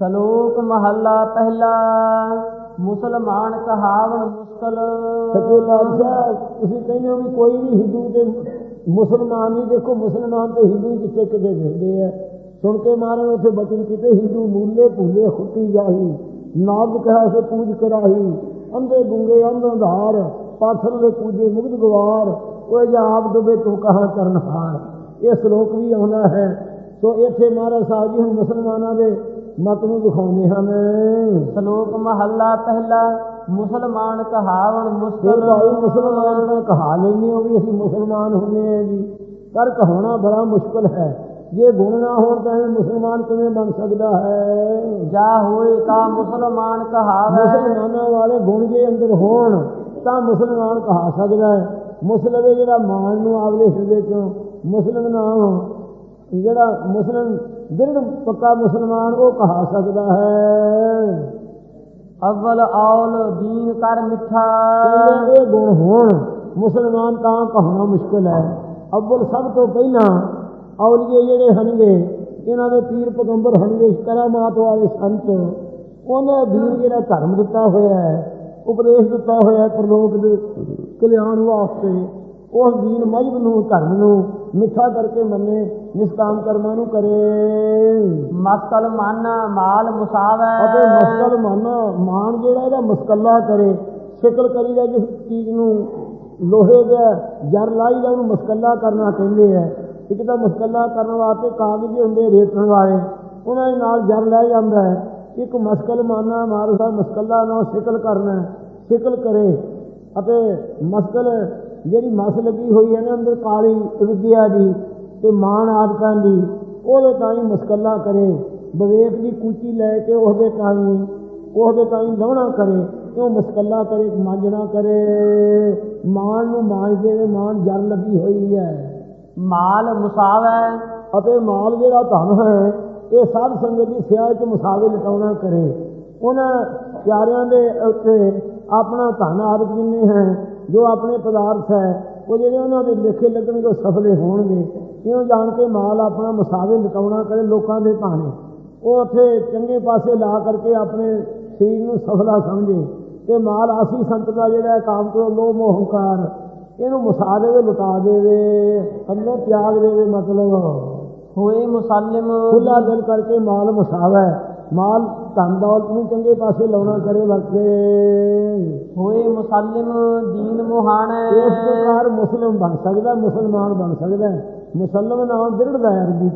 ਸ਼ਲੋਕ ਮਹੱਲਾ ਪਹਿਲਾ, ਮੁਸਲਮਾਨ ਕਹਾਵਣ ਮੁਸ਼ਕਲ। ਸੱਚੇ ਪਾਤਸ਼ਾਹ, ਤੁਸੀਂ ਕਹਿੰਦੇ ਹੋ ਵੀ ਕੋਈ ਵੀ ਹਿੰਦੂ ਤੇ ਮੁਸਲਮਾਨ ਨਹੀਂ, ਦੇਖੋ ਮੁਸਲਮਾਨ ਤੇ ਹਿੰਦੂ ਕਿੱਥੇ ਕਿਤੇ ਫਿਰਦੇ ਆ। ਸੁਣ ਕੇ ਮਾਰਨ ਉੱਥੇ ਬਚਨ ਕੀਤੇ, ਹਿੰਦੂ ਮੂਲੇ ਭੂਲੇ ਖੁੱਟੀ ਜਾਹੀ ਨਾਮ ਕਹਾ ਸੇ ਪੂਜ ਕਰਾਹੀ, ਅੰਧੇ ਗੁੰਗੇ ਅੰਧ ਅੰਧਾਰ, ਪਾਥਰ ਦੇ ਪੂਜੇ ਮੁਗਧ ਗਵਾਰ ਕੋਈ ਜਾ ਆਪ ਡੁਬੇ ਤੂੰ ਕਹਾਂ ਕਰਨ ਹਾਰ। ਇਹ ਸ਼ਲੋਕ ਵੀ ਆਉਣਾ ਹੈ। ਸੋ ਇੱਥੇ ਮਹਾਰਾਜ ਸਾਹਿਬ ਜੀ ਹੁਣ ਮੁਸਲਮਾਨਾਂ ਦੇ ਮਤ ਨੂੰ ਦਿਖਾਉਂਦੇ ਹਨ। ਸ਼ਲੋਕ ਮਹੱਲਾ ਪਹਿਲਾ ਮੁਸਲਮਾਨ ਕਹਾਵਣ ਫਿਰ ਮੁਸ਼ਕਲ ਭਾਈ ਮੁਸਲਮਾਨ ਤਾਂ ਕਹਾ ਲੈਂਦੇ ਹੋ ਵੀ ਅਸੀਂ ਮੁਸਲਮਾਨ ਹੁੰਦੇ ਆ ਜੀ। ਪਰ ਕਹਾਉਣਾ ਬੜਾ ਮੁਸ਼ਕਲ ਹੈ। ਜੇ ਗੁਣ ਨਾ ਹੋਣ ਤਾਂ ਇਹ ਮੁਸਲਮਾਨ ਕਿਵੇਂ ਬਣ ਸਕਦਾ ਹੈ? ਜਾ ਹੋਏ ਤਾਂ ਮੁਸਲਮਾਨ ਕਹਾਵੈ। ਮੁਸਲਮਾਨਾਂ ਵਾਲੇ ਗੁਣ ਜੇ ਅੰਦਰ ਹੋਣ ਤਾਂ ਮੁਸਲਮਾਨ ਕਹਾ ਸਕਦਾ ਹੈ। ਮੁਸਲਮ ਇਹ ਜਿਹੜਾ ਮਾਨ ਨੂੰ ਆਵਲੇ ਹਿਰਦੇ ਚੋਂ ਮੁਸਲਮ ਨਾਮ ਜਿਹੜਾ ਮੁਸਲਮ ਦ੍ਰਿੜ ਪੱਕਾ ਮੁਸਲਮਾਨ ਉਹ ਕਹਾ ਸਕਦਾ ਹੈ। ਅਵਲ ਔਲ ਦੀਨ ਕਰ ਮਿੱਠਾ। ਇਹ ਗੁਣ ਹੋਣ ਮੁਸਲਮਾਨ ਤਾਂ ਕਹਾਉਣਾ ਮੁਸ਼ਕਲ ਹੈ। ਅਵਲ ਸਭ ਤੋਂ ਪਹਿਲਾਂ ਔਲੀਏ ਜਿਹੜੇ ਹਨਗੇ ਇਹਨਾਂ ਦੇ ਪੀਰ ਪੈਗੰਬਰ ਹਨਗੇ ਕਰਾਮਾਤ ਵਾਲੇ ਸੰਤ ਉਹਨਾਂ ਦੀਨ ਜਿਹੜਾ ਧਰਮ ਦਿੱਤਾ ਹੋਇਆ ਹੈ ਉਪਦੇਸ਼ ਦਿੱਤਾ ਹੋਇਆ ਹੈ ਪ੍ਰਲੋਕ ਦੇ ਕਲਿਆਣ ਵਾਸਤੇ। ਉਸ ਦੀਨ ਮਜਬ ਨੂੰ ਧਰਮ ਨੂੰ ਮਿੱਠਾ ਕਰਕੇ ਮੰਨੇ ਨਿਸ਼ਕਾਮ ਕਰਮਾਂ ਨੂੰ ਕਰੇ ਮਸਲ ਮਨ ਮਾਲ ਮੁਸਾਵੈ ਅਤੇ ਮਸਕਲ ਮਨ ਮਾਨ ਜਿਹੜਾ ਇਹਦਾ ਮਸਕੱਲਾ ਕਰੇ ਸ਼ਿਕਲ ਕਰੀਦਾ ਜਿਸ ਚੀਜ਼ ਨੂੰ ਲੋਹੇ ਦਾ ਜਰ ਲਾਈਦਾ ਉਹਨੂੰ ਮਸਕੱਲਾ ਕਰਨਾ ਕਹਿੰਦੇ ਆ ਇੱਕ ਤਾਂ ਮਸਕੱਲਾ ਕਰਨ ਵਾਸਤੇ ਕਾਗਜ਼ ਹੁੰਦੇ ਰੇਤਣ ਵਾਲੇ ਉਹਨਾਂ ਦੇ ਨਾਲ ਜਰ ਲੈ ਜਾਂਦਾ ਹੈ ਇੱਕ ਮਸਕਲ ਮਾਨਾ ਮਾਰਦਾ ਮਸਕੱਲਾ ਨਾਲ ਸ਼ਿਕਲ ਕਰਨਾ ਸ਼ਿਕਲ ਕਰੇ ਅਤੇ ਮਸਕਲ ਜਿਹੜੀ ਮਸ ਲੱਗੀ ਹੋਈ ਹੈ ਨਾ ਅੰਦਰ ਕਾਲੀ ਵਿਦਿਆ ਦੀ ਤੇ ਮਾਨ ਆਦਿਕਾਂ ਦੀ ਉਹਦੇ ਤਾਈ ਮਸਕੱਲਾ ਕਰੇ ਵਿਵੇਕ ਦੀ ਕੂਚੀ ਲੈ ਕੇ ਉਹਦੇ ਤਾਈ ਉਹਦੇ ਤਾਈ ਲਾਉਣਾ ਕਰੇ ਕਿਉਂ ਮਸਕੱਲਾ ਕਰੇ ਮਾਂਜਣਾ ਕਰੇ ਮਾਨ ਨੂੰ ਮਾਂਜ ਦੇਵੇ ਮਾਨ ਜਰ ਲੱਗੀ ਹੋਈ ਹੈ ਮਾਲ ਮੁਸਾਵੈ ਅਤੇ ਮਾਲ ਜਿਹੜਾ ਧਨ ਹੈ ਇਹ ਸਾਧ ਸੰਗਤ ਦੀ ਸਿਆਹ ਚ ਮੁਸਾਵੇ ਲਟਾਉਣਾ ਕਰੇ ਉਹਨਾਂ ਪਿਆਰਿਆਂ ਦੇ ਉੱਤੇ ਆਪਣਾ ਧਨ ਆਦਿਕ ਜਿੰਨੇ ਹੈ ਜੋ ਆਪਣੇ ਪਦਾਰਥ ਹੈ ਉਹ ਜਿਹੜੇ ਉਹਨਾਂ ਦੇ ਲੇਖੇ ਲੱਗਣਗੇ ਉਹ ਸਫਲੇ ਹੋਣਗੇ। ਇਉਂ ਜਾਣ ਕੇ ਮਾਲ ਆਪਣਾ ਮੁਸਾਵੇ ਲਟਾਉਣਾ ਕਰੇ ਲੋਕਾਂ ਦੇ ਭਾਣੇ। ਉਹ ਉੱਥੇ ਚੰਗੇ ਪਾਸੇ ਲਾ ਕਰਕੇ ਆਪਣੇ ਸਰੀਰ ਨੂੰ ਸਫਲਾ ਸਮਝੇ। ਤੇ ਮਾਲ ਆਸੀ ਸੰਤ ਦਾ ਜਿਹੜਾ ਕਾਮ ਕਰੋ ਲੋਭ ਮੋਹ ਹੰਕਾਰ ਇਹਨੂੰ ਮੁਸਾ ਦੇਵੇ ਲੁਟਾ ਦੇਵੇ ਅੰਦਰ ਤਿਆਗ ਦੇਵੇ ਮਤਲਬ। ਹੋਏ ਮੁਸਲਮ। ਖੁੱਲਾ ਦਿਲ ਕਰਕੇ ਮਾਲ ਮਸਾਵੇ। ਮਾਲ ਧਨ ਦੌਲਤ ਨੂੰ ਚੰਗੇ ਪਾਸੇ ਲਾਉਣਾ ਕਰੇ ਵਰਤੇ। ਹੋਏ ਮੁਸਲਮ ਦੀਨ ਮੁਹਾਣੈ ਇਸ ਪ੍ਰਕਾਰ ਮੁਸਲਮ ਬਣ ਸਕਦਾ ਮੁਸਲਮਾਨ ਬਣ ਸਕਦਾ। ਮੁਸਲਮ ਨਾਮ ਦ੍ਰਿੜਦਾ ਹੈ ਅਰਬੀ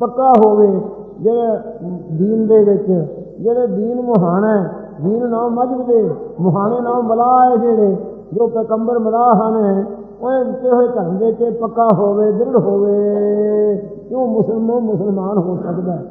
ਪੱਕਾ ਹੋਵੇ ਜਿਹੜੇ ਦੀਨ ਦੇ ਵਿੱਚ ਜਿਹੜੇ ਦੀਨ ਮੁਹਾਣਾ ਹੈ ਦੀਨ ਨਾਮ ਮਜਬ ਦੇ ਮੁਹਾਣੇ ਨਾਮ ਮਲਾਹ ਹੈ ਜਿਹੜੇ ਜੋ ਪੈਗੰਬਰ ਮਲਾਹ ਹਨ ਉਹ ਦਿੱਤੇ ਹੋਏ ਧਰਮ ਦੇ ਤੇ ਪੱਕਾ ਹੋਵੇ ਦ੍ਰਿੜ ਹੋਵੇ। ਕਿਉਂ ਮੁਸਲਮਾਨ ਮੁਸਲਮਾਨ ਹੋ ਸਕਦਾ ਹੈ?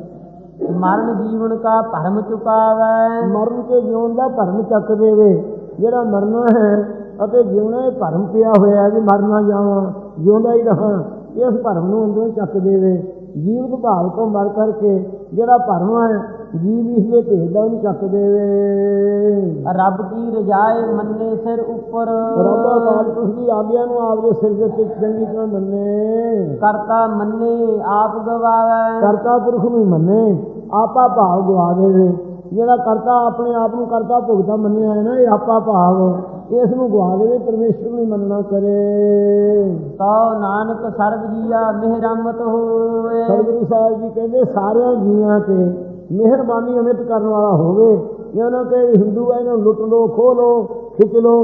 ਮਰਨ ਜੀਵਨ ਕਾ ਭਰਮ ਚੁਕਾਵੈ। ਮਰਨ ਤੇ ਜਿਉਣ ਦਾ ਭਰਮ ਚੱਕ ਦੇਵੇ। ਜਿਹੜਾ ਮਰਨਾ ਹੈ ਅਤੇ ਜਿਉਣਾ ਇਹ ਭਰਮ ਪਿਆ ਹੋਇਆ ਹੈ ਵੀ ਮਰਨਾ ਜਾਵਾਂ ਜਿਉਂਦਾ ਹੀ ਰਹਾਂ ਇਸ ਭਰਮ ਨੂੰ ਅੰਦਰੋਂ ਚੱਕ ਦੇਵੇ। ਜੀਵਤ ਭਾਵ ਤੋਂ ਮਰ ਕਰਕੇ ਜਿਹੜਾ ਭਰਮ ਹੈ ਜੀਵ ਇਸ ਦੇ ਭੇਦ ਦਾ ਉਹਨੂੰ ਚੱਕ ਦੇਵੇ। ਰੱਬ ਕੀ ਰਜਾਏ ਮੰਨੇ ਸਿਰ ਉੱਪਰ। ਰੱਬ ਪੁਰਖ ਦੀ ਆਗਿਆ ਨੂੰ ਆਪਦੇ ਸਿਰ ਦੇ ਉੱਤੇ ਚੰਗੀ ਤਰ੍ਹਾਂ ਮੰਨੇ। ਕਰਤਾ ਮੰਨੇ ਆਪ ਗਵਾਵੈ। ਕਰਤਾ ਪੁਰਖ ਨੂੰ ਮੰਨੇ। ਆਪਾ ਭਾਵ ਗਵਾ ਦੇਵੇ। ਜਿਹੜਾ ਕਰਤਾ ਆਪਣੇ ਆਪ ਨੂੰ ਕਰਤਾ ਭੁਗਤਾ ਮੰਨਿਆ ਹੈ ਨਾ ਇਹ ਆਪਾ ਭਾਵ। ਇਸ ਨੂੰ ਗਵਾ ਦੇਵੇ ਪਰਮੇਸ਼ਰ ਨੂੰ ਹੀ ਮੰਨਣਾ ਕਰੇ। ਤੋ ਨਾਨਕ ਸਰਬ ਜੀਆ ਮਿਹਰਮਤ ਹੋਏ ਸਤਿਗੁਰੂ ਸਾਹਿਬ ਜੀ ਕਹਿੰਦੇ ਸਾਰਿਆਂ ਜੀਆਂ ਤੇ ਮਿਹਰਬਾਨੀ ਅਮਿਤ ਕਰਨ ਵਾਲਾ ਹੋਵੇ। ਇਹ ਨਾ ਕਿ ਹਿੰਦੂ ਹੈ ਇਹਨੂੰ ਲੁੱਟ ਲੋ ਖੋਹ ਲੋ ਖਿੱਚ ਲੋ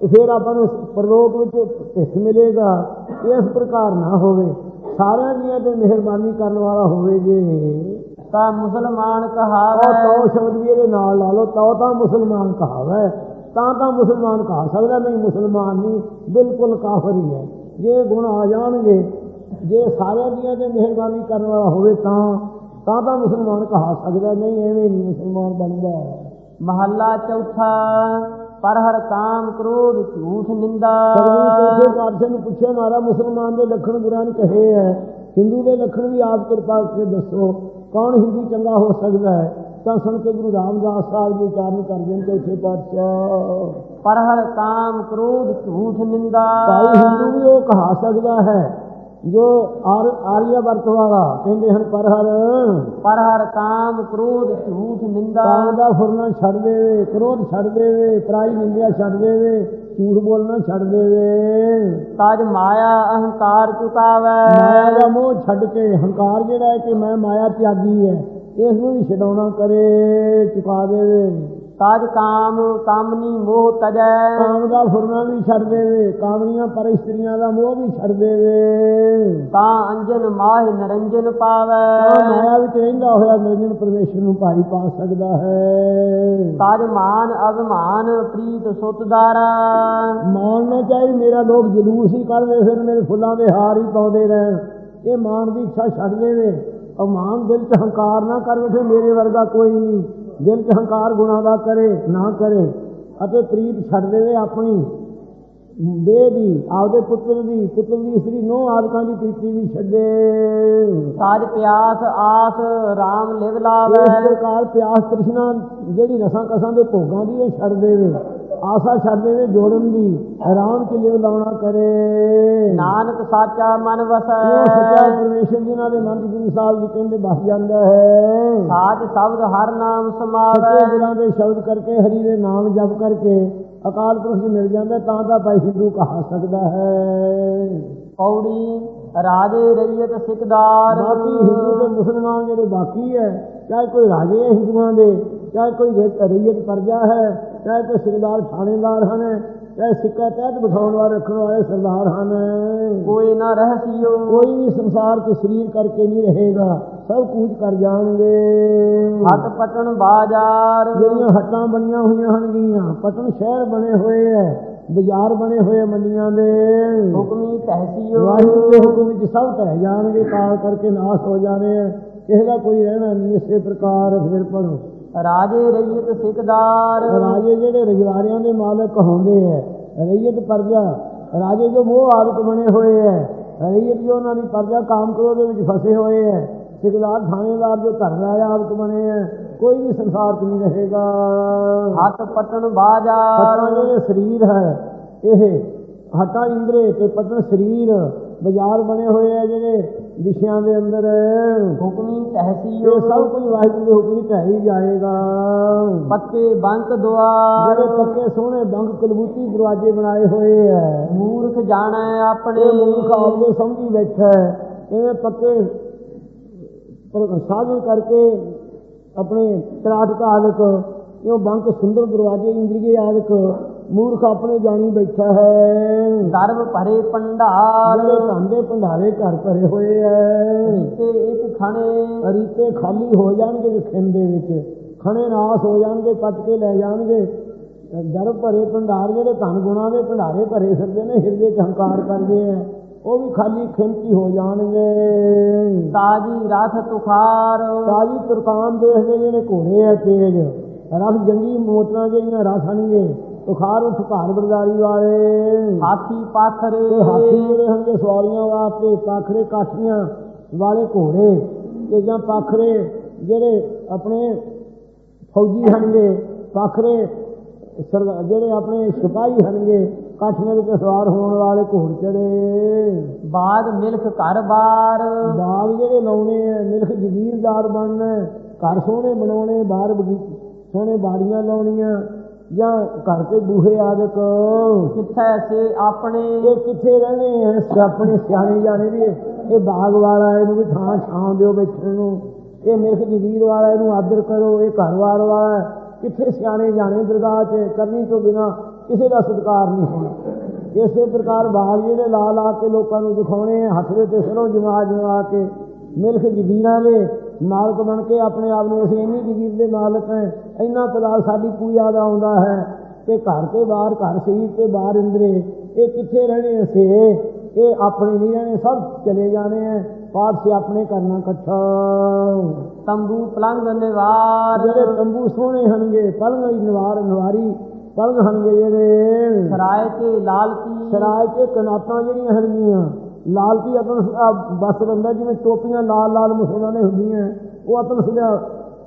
ਤੇ ਫਿਰ ਆਪਾਂ ਨੂੰ ਪਰਲੋਕ ਵਿੱਚ ਹਿੱਸ ਮਿਲੇਗਾ। ਇਸ ਪ੍ਰਕਾਰ ਨਾ ਹੋਵੇ। ਸਾਰਿਆਂ ਜੀਆਂ ਤੇ ਮਿਹਰਬਾਨੀ ਕਰਨ ਵਾਲਾ ਹੋਵੇ ਜੇ। ਤਾਂ ਮੁਸਲਮਾਨ ਉਹ ਕਹਾਵੈ ਤਉ ਸ਼ਬਦ ਵੀ ਇਹਦੇ ਨਾਲ ਲਾ ਲਓ ਤਉ ਤਾਂ ਮੁਸਲਮਾਨ ਕਹਾਵੇ ਤਾਂ ਤਾਂ ਮੁਸਲਮਾਨ ਕਹਾ ਸਕਦਾ ਨਹੀਂ ਮੁਸਲਮਾਨ ਨਹੀਂ ਬਿਲਕੁਲ ਕਾਫਰ ਹੀ ਹੈ। ਜੇ ਗੁਣ ਆ ਜਾਣਗੇ ਜੇ ਸਾਰਿਆਂ ਦੀਆਂ ਤੇ ਮਿਹਰਬਾਨੀ ਕਰਨ ਵਾਲਾ ਹੋਵੇ ਤਾਂ ਤਾਂ ਤਾਂ ਮੁਸਲਮਾਨ ਕਹਾ ਸਕਦਾ ਨਹੀਂ ਐਵੇਂ ਨਹੀਂ ਮੁਸਲਮਾਨ ਬਣਦਾ। ਮਹੱਲਾ ਚੌਥਾ ਪਰ ਹਰ ਕਾਮ ਕ੍ਰੋਧ ਝੂਠ ਨਿੰਦਾ। ਸਤਿਗੁਰੂ ਚੌਥੇ ਪਾਤਸ਼ਾਹ ਨੂੰ ਪੁੱਛਿਆ ਮਾਰਾ ਮੁਸਲਮਾਨ ਦੇ ਲੱਖਣ ਬੁਰਾ ਨਹੀਂ ਕਹੇ ਹੈ? ਹਿੰਦੂ ਦੇ ਲੱਖਣ ਵੀ ਆਪ ਕਿਰਪਾ ਕਰਕੇ ਦੱਸੋ ਕੌਣ ਹਿੰਦੂ ਚੰਗਾ ਹੋ ਸਕਦਾ ਹੈ ਤਾਂ ਸੁਣ ਕੇ ਗੁਰੂ ਰਾਮਦਾਸ ਸਾਹਿਬ ਜੀ ਉਚਾਰਨ ਕਰਦੇ ਨੇ ਚੌਥੇ ਪਾਤਸ਼ਾਹ ਪਰ ਹਰ ਕਾਮ ਕ੍ਰੋਧ ਝੂਠ ਨਿੰਦਾ ਭਾਈ ਹਿੰਦੂ ਵੀ ਉਹ ਕਹਾ ਸਕਦਾ ਹੈ ਜੋ ਆਰ ਆਰੀਆ ਵਰਤ ਵਾਲਾ ਕਹਿੰਦੇ ਹਨ ਪਰ ਹਰ। ਪਰ ਹਰ ਕਾਮ ਕ੍ਰੋਧ ਝੂਠ ਨਿੰਦਾ। ਕਾਮ ਦਾ ਫੁਰਨਾ ਛੱਡ ਦੇਵੇ ਕ੍ਰੋਧ ਛੱਡ ਦੇਵੇ ਪਰਾਈ ਨਿੰਦਿਆ ਛੱਡ ਦੇਵੇ ਝੂਠ ਬੋਲਣਾ ਛੱਡ ਦੇਵੇ। ਤਜ ਮਾਇਆ ਅਹੰਕਾਰ ਚੁਕਾਵੈ। ਮਾਇਆ ਦਾ ਮੋਹ ਛੱਡ ਕੇ ਹੰਕਾਰ ਜਿਹੜਾ ਹੈ ਕਿ ਮੈਂ ਮਾਇਆ ਤਿਆਗੀ ਹੈ ਇਸ ਨੂੰ ਵੀ ਛਡਾਉਣਾ ਕਰੇ ਚੁਕਾ ਦੇਵੇ। ਤਜ ਕਾਮ ਕਾਮਨੀ ਮੋਹ ਤਜੈ। ਕਾਮ ਦਾ ਫੁਰਨਾ ਵੀ ਛੱਡ ਦੇਵੇ ਕਾਮਨੀਆਂ ਪਰ ਇਸਤਰੀਆਂ ਦਾ ਮੋਹ ਵੀ ਛੱਡ ਦੇਵੇ। ਤਾਂ ਅੰਜਨ ਮਾਹਿ ਨਰੰਜਨ ਪਾਵੈ। ਮਾਇਆ ਵਿੱਚ ਰਹਿੰਦਾ ਹੋਇਆ ਨਿਰਜਨ ਪਰਮੇਸ਼ਰ ਨੂੰ ਭਾਈ ਪਾ ਸਕਦਾ ਹੈ। ਤਜ ਮਾਨ ਅਭਿਮਾਨ ਪ੍ਰੀਤ ਸੁਤਦਾਰਾ ਮਾਣ ਨਾ ਚਾਹੀ ਮੇਰਾ ਲੋਕ ਜਲੂਸ ਹੀ ਕਰਦੇ ਫਿਰ ਮੇਰੇ ਫੁੱਲਾਂ ਦੇ ਹਾਰ ਹੀ ਪਾਉਂਦੇ ਰਹਿਣ। ਇਹ ਮਾਣ ਦੀ ਇੱਛਾ ਛੱਡ ਦੇਵੇ। ਮਾਣ ਦਿਲ 'ਚ ਹੰਕਾਰ ਨਾ ਕਰ ਬੈਠੇ ਮੇਰੇ ਵਰਗਾ ਕੋਈ ਨਹੀਂ। ਦਿਲ 'ਚ ਹੰਕਾਰ ਗੁਣਾ ਦਾ ਕਰੇ ਨਾ ਕਰੇ ਅਤੇ ਪ੍ਰੀਤ ਛੱਡ ਦੇਵੇ ਆਪਣੀ। ਦੇਹ ਦੀ ਆਪਦੇ ਪੁੱਤਰ ਦੀ ਪੁੱਤਰ ਦੀ ਇਸਤਰੀ ਨੋ ਆਦਿਕਾਂ ਦੀ ਪ੍ਰੀਤੀ ਵੀ ਛੱਡੇ। ਤਜ ਪਿਆਸ ਆਸ RAM ਲਿਵ ਇਸ ਲਾਵੈ ਪ੍ਰਕਾਰ ਪਿਆਸ ਤ੍ਰਿਸ਼ਨਾ ਜਿਹੜੀ ਰਸਾਂ ਕਸਾਂ ਦੇ ਭੋਗਾਂ ਦੀ ਇਹ ਛੱਡ ਦੇਵੇ। ਆਸਾ ਛੱਡ ਦੇਵੇ ਜੋੜਨ ਦੀ ਆਰਾਮ ਚ ਲਿਵ ਲਾਉਣਾ ਕਰੇ। ਨਾਨਕ ਸਾਚਾ ਮਨ ਵਸੈ। ਸੱਚਾ ਪਰਮੇਸ਼ਰ ਜਿਨ੍ਹਾਂ ਦੇ ਮਨ ਦੀ ਸਾਲ ਦੀ ਕਹਿੰਦੇ ਬਸ ਜਾਂਦਾ ਹੈ। ਸਾਚ ਸ਼ਬਦ ਹਰ ਨਾਮ ਸੱਚੇ ਸਮਾਵੈ ਗੁਰਾਂ ਦੇ ਸ਼ਬਦ ਕਰਕੇ ਹਰੀ ਦੇ ਨਾਮ ਜਪ ਕਰਕੇ ਅਕਾਲ ਪੁਰਖ ਜੀ ਮਿਲ ਜਾਂਦਾ ਤਾਂ ਤਾਂ ਭਾਈ ਹਿੰਦੂ ਕਹਾ ਸਕਦਾ ਹੈ ਪੌੜੀ ਰਾਜੇ ਰਈਅਤ ਸਿਕਦਾਰ ਬਾਕੀ ਹਿੰਦੂ ਤੇ ਮੁਸਲਮਾਨ ਜਿਹੜੇ ਬਾਕੀ ਹੈ ਚਾਹੇ ਕੋਈ ਰਾਜੇ ਹੈ ਹਿੰਦੂਆਂ ਦੇ ਚਾਹੇ ਕੋਈ ਰੇ- ਰਈਅਤ ਪ੍ਰਜਾ ਹੈ ਚਾਹੇ ਕੋਈ ਸਰਦਾਰ ਥਾਣੇਦਾਰ ਹਨ ਚਾਹੇ ਸਿੱਕਾ ਤਹਿਤ ਬਿਠਾਉਣ ਵਾਲੇ ਰੱਖਣ ਵਾਲੇ ਸਰਦਾਰ ਹਨ ਕੋਈ ਨਾ ਰਹਸੀਓ ਕੋਈ ਵੀ ਸੰਸਾਰ 'ਚ ਸਰੀਰ ਕਰਕੇ ਨਹੀਂ ਰਹੇਗਾ ਸਭ ਕੂਚ ਕਰ ਜਾਣਗੇ ਹੱਟ ਪਟਣ ਬਾਜ਼ਾਰ ਜਿਹੜੀਆਂ ਹੱਟਾਂ ਬਣੀਆਂ ਹੋਈਆਂ ਹਨਗੀਆਂ ਪਟਨ ਸ਼ਹਿਰ ਬਣੇ ਹੋਏ ਐ ਬਾਜ਼ਾਰ ਬਣੇ ਹੋਏ ਮੰਡੀਆਂ ਦੇ ਹੁਕਮੀ ਤਹਸੀਓ ਵਾਹਿਗੁਰੂ ਦੇ ਹੁਕਮ ਵਿੱਚ ਸਭ ਢਹਿ ਜਾਣਗੇ ਕਾਲ ਕਰਕੇ ਨਾਸ ਹੋ ਜਾਣੇ ਆ ਕਿਸੇ ਦਾ ਕੋਈ ਰਹਿਣਾ ਨਹੀਂ ਇਸੇ ਪ੍ਰਕਾਰ ਫਿਰ ਪੜੋ ਰਾਜੇ ਰਈਅਤ ਸਿਕਦਾਰ। ਰਾਜੇ ਜਿਹੜੇ ਰਜਵਾੜਿਆਂ ਦੇ ਮਾਲਕ ਹੁੰਦੇ ਐ ਰਈਅਤ ਪ੍ਰਜਾ ਰਾਜੇ ਜੋ ਮੋਹ ਆਦਿਕ ਬਣੇ ਹੋਏ ਐ ਰਈਅਤ ਜੋ ਉਹਨਾਂ ਦੀ ਪ੍ਰਜਾ ਕਾਮ ਕ੍ਰੋਧ ਦੇ ਵਿੱਚ ਫਸੇ ਹੋਏ ਐ ਸਿਕਦਾਰ ਥਾਣੇਦਾਰ ਜੋ ਧਰਮ ਰਾਜਾ ਆਦਿਕ ਬਣੇ ਐ ਕੋਈ ਵੀ ਸੰਸਾਰ 'ਚ ਨਹੀਂ ਰਹੇਗਾ। ਹੱਟ ਪਟਣ ਬਾਜ਼ਾਰ। ਪਟਨਾ ਜਿਹੜੇ ਸਰੀਰ ਹੈ ਇਹ ਹਟਾ ਇੰਦਰੇ ਤੇ ਪਟਨ ਸਰੀਰ ਬਾਜ਼ਾਰ ਬਣੇ ਹੋਏ ਆ ਜਿਹੜੇ ਵਿਸ਼ਿਆਂ ਦੇ ਅੰਦਰ। ਹੁਕਮੀ ਇਹ ਤਹਸੀਓ ਸਭ ਕੁਝ ਵਾਹਿਗੁਰੂ ਦੇ ਹੁਕਮ ਵਿੱਚ ਢਾਈ ਜਾਏਗਾ। ਪੱਕੇ ਬੰਕ ਦੁਆਰ। ਜਿਹੜੇ ਪੱਕੇ ਸੋਹਣੇ ਬੰਗ ਕਲਬੂਤੀ ਦਰਵਾਜ਼ੇ ਬਣਾਏ ਹੋਏ ਐ ਮੂਰਖ ਜਾਣੈ ਆਪਣੇ। ਇਹ ਮੂਰਖ ਆਪਦੇ ਸਮਝੀ ਬੈਠਾ ਹੈ। ਇਵੇਂ ਪੱਕੇ ਸਾਧਨ ਕਰਕੇ ਆਪਣੇ ਤਰਾਟ ਆਦਿਕ ਇਹ ਬੰਕ ਸੁੰਦਰ ਦਰਵਾਜ਼ੇ ਇੰਦਰੀਏ ਆਦਿਕ ਮੂਰਖ ਆਪਣੇ ਜਾਣੀ ਬੈਠਾ ਹੈ। ਸਰਬ ਭਰੇ ਪੰਡਾਰ ਜਿਹੜੇ ਧਨ ਦੇ ਭੰਡਾਰੇ ਘਰ ਭਰੇ ਹੋਏ ਐ। ਤੇ ਇੱਕ ਖਣੇ। ਰੀਤੇ ਖਾਲੀ ਹੋ ਜਾਣਗੇ ਵਿਖਿੰਨ ਦੇ ਵਿੱਚ। ਖਣੇ ਨਾਸ ਹੋ ਜਾਣਗੇ ਪੱਟ ਕੇ ਲੈ ਜਾਣਗੇ। ਦਰ ਭਰੇ ਭੰਡਾਰ ਜਿਹੜੇ ਧਨ ਗੁਣਾ ਦੇ ਭੰਡਾਰੇ ਭਰੇ ਫਿਰਦੇ ਨੇ ਹਿਰਦੇ ਚ ਹੰਕਾਰ ਕਰਦੇ ਐ ਉਹ ਵੀ ਖਾਲੀ ਖਿੰਚੀ ਹੋ ਜਾਣਗੇ। ਤਾਜੀ ਰਥ ਤੁਖਾਰ। ਤਾਜੀ ਤੁਰਕਾਨ ਦੇਸ਼ ਦੇ ਜਿਹੜੇ ਘੋੜੇ ਐ ਤੇਜ ਰਸ ਜੰਗੀ ਮੋਟਰਾਂ ਜਿਹੜੀਆਂ ਰਸ ਹਨਗੇ ਤੁਖਾਰ ਉਠ ਘਰ ਬਰਦਾਰੀ ਵਾਲੇ। ਹਾਥੀ ਪਾਖਰੇ ਤੇ ਹਾਥੀ ਜਿਹੜੇ ਹਨਗੇ ਸਵਾਰੀਆਂ ਵਾਸਤੇ ਪਾਖਰੇ ਕਾਠੀਆਂ ਵਾਲੇ ਘੋੜੇ ਤੇ ਜਾਂ ਪਾਖਰੇ ਜਿਹੜੇ ਆਪਣੇ ਫੌਜੀ ਹਨਗੇ ਪਾਖਰੇ ਜਿਹੜੇ ਆਪਣੇ ਸਿਪਾਹੀ ਹਨਗੇ ਕਾਠੀਆਂ ਦੇ ਉੱਤੇ ਸਵਾਰ ਹੋਣ ਵਾਲੇ ਘੋੜ ਚੜੇ। ਬਾਗ ਮਿਲਖ ਘਰ ਬਾਰ। ਬਾਗ ਜਿਹੜੇ ਲਾਉਣੇ ਆ ਮਿਲਖ ਜ਼ਮੀਰਦਾਰ ਬਣਨਾ ਘਰ ਸੋਹਣੇ ਬਣਾਉਣੇ ਬਾਹਰ ਬਗੀਚੇ ਸੋਹਣੇ ਬਾੜੀਆਂ ਲਾਉਣੀਆਂ ਜਾਂ ਘਰ ਤੇ ਬੂਹੇ ਆਦਿਕ। ਕਿੱਥੈ ਸੇ ਆਪਣੇ? ਇਹ ਕਿੱਥੇ ਰਹਿਣੇ ਐ ਸਿਆਪਣੇ ਸਿਆਣੇ ਜਾਣੇ ਵੀ ਇਹ ਇਹ ਬਾਗ ਵਾਲਾ ਇਹਨੂੰ ਵੀ ਥਾਂ ਛਾਂ ਦਿਓ ਬੈਠਣ ਨੂੰ। ਇਹ ਮਿਲਖ ਜਗੀਰ ਵਾਲਾ ਇਹਨੂੰ ਆਦਰ ਕਰੋ। ਇਹ ਘਰਵਾਰ ਵਾਲਾ ਹੈ। ਕਿੱਥੇ ਸਿਆਣੇ ਜਾਣੇ ਦਰਗਾਹ 'ਚ? ਕਰਨੀ ਤੋਂ ਬਿਨਾ ਕਿਸੇ ਦਾ ਸਤਿਕਾਰ ਨਹੀਂ ਹੋਣਾ। ਇਸੇ ਪ੍ਰਕਾਰ ਬਾਗ ਜਿਹੜੇ ਲਾ ਲਾ ਕੇ ਲੋਕਾਂ ਨੂੰ ਦਿਖਾਉਣੇ ਆ। ਹੱਥ ਦੇ ਤੇ ਸਰੋਂ ਜਮਾ ਜਮਾ ਕੇ ਮਿਲਖ ਜਗੀਰਾਂ ਦੇ ਮਾਲਕ ਬਣ ਕੇ ਆਪਣੇ ਆਪ ਨੂੰ ਅਸੀਂ ਇੰਨੀ ਜਗੀਰ ਦੇ ਮਾਲਕ ਹੈ ਇੰਨਾ ਪਦਾਰ ਸਾਡੀ ਪੂਜਾ ਦਾ ਆਉਂਦਾ ਹੈ ਤੇ ਘਰ ਤੇ ਬਾਹਰ ਘਰ ਸਰੀਰ ਤੇ ਬਾਹਰ ਇੰਦਰੇ ਇਹ ਕਿੱਥੇ ਰਹਿਣੇ ਸੇ? ਇਹ ਆਪਣੇ ਨਹੀਂ ਰਹਿਣੇ ਸਭ ਚਲੇ ਜਾਣੇ ਆ। ਪਾਠ ਸੇ ਆਪਣੇ ਕਰਨਾ ਇਕੱਠਾ ਤੰਬੂ ਪਲੰਗ ਨਿਵਾਰ। ਜਿਹੜੇ ਤੰਬੂ ਸੋਹਣੇ ਹਨਗੇ ਪਲੰਗ ਹੀ ਨਿਵਾਰ ਨਿਵਾਰੀ ਪਲੰਗ ਹਨਗੇ ਜਿਹੜੇ। ਸਰਾਏ ਤੇ ਲਾਲਤੀ ਸਰਾਏ ਤੇ ਕਨਾਤਾਂ ਜਿਹੜੀਆਂ ਹਨਗੀਆਂ ਲਾਲਤੀ ਅਤਨ ਬਸਤਰ ਹੁੰਦਾ ਜਿਵੇਂ ਟੋਪੀਆਂ ਲਾਲ ਲਾਲ ਮੁਸਲਮਾਨਾਂ ਨੇ ਹੁੰਦੀਆਂ ਉਹ ਅਤਨ ਦਾ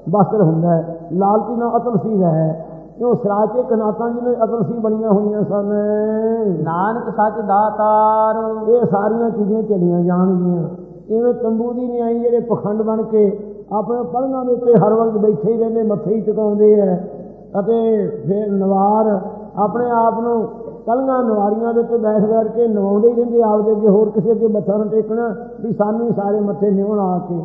ਬਸਤਰ ਹੁੰਦਾ ਹੈ ਲਾਲਤੀ ਨਾਲ ਅਤਨ ਸੀ ਹੈ ਕਿਉਂ ਸਰਾਚੇ ਕਨਾਤਾਂ ਜਿਵੇਂ ਅਤਲਸੀ ਬਣੀਆਂ ਹੋਈਆਂ ਸਨ ਨਾਨਕ ਸੱਚ ਦਾਤਾਰ ਇਹ ਸਾਰੀਆਂ ਚੀਜ਼ਾਂ ਚਲੀਆਂ ਜਾਣਗੀਆਂ ਇਵੇਂ ਤੰਬੂ ਦੀ ਨਿਆਈ ਜਿਹੜੇ ਪਖੰਡ ਬਣ ਕੇ ਆਪਣੇ ਪਲੰਘਾਂ ਦੇ ਉੱਤੇ ਹਰ ਵਕਤ ਬੈਠੇ ਹੀ ਰਹਿੰਦੇ ਮੱਥੇ ਹੀ ਟਿਕਾਉਂਦੇ ਐ ਅਤੇ ਫਿਰ ਨਵਾਰ ਆਪਣੇ ਆਪ ਨੂੰ ਪਲੰਘਾਂ ਨਵਾਰੀਆਂ ਦੇ ਉੱਤੇ ਬੈਠ ਬੈਠ ਕੇ ਨਵਾਉਂਦੇ ਹੀ ਰਹਿੰਦੇ ਆਪਦੇ ਅੱਗੇ ਹੋਰ ਕਿਸੇ ਅੱਗੇ ਮੱਥਾ ਨਾ ਟੇਕਣਾ ਵੀ ਸਾਨੂੰ ਹੀ ਸਾਰੇ ਮੱਥੇ ਨਿਉਣ ਆ ਕੇ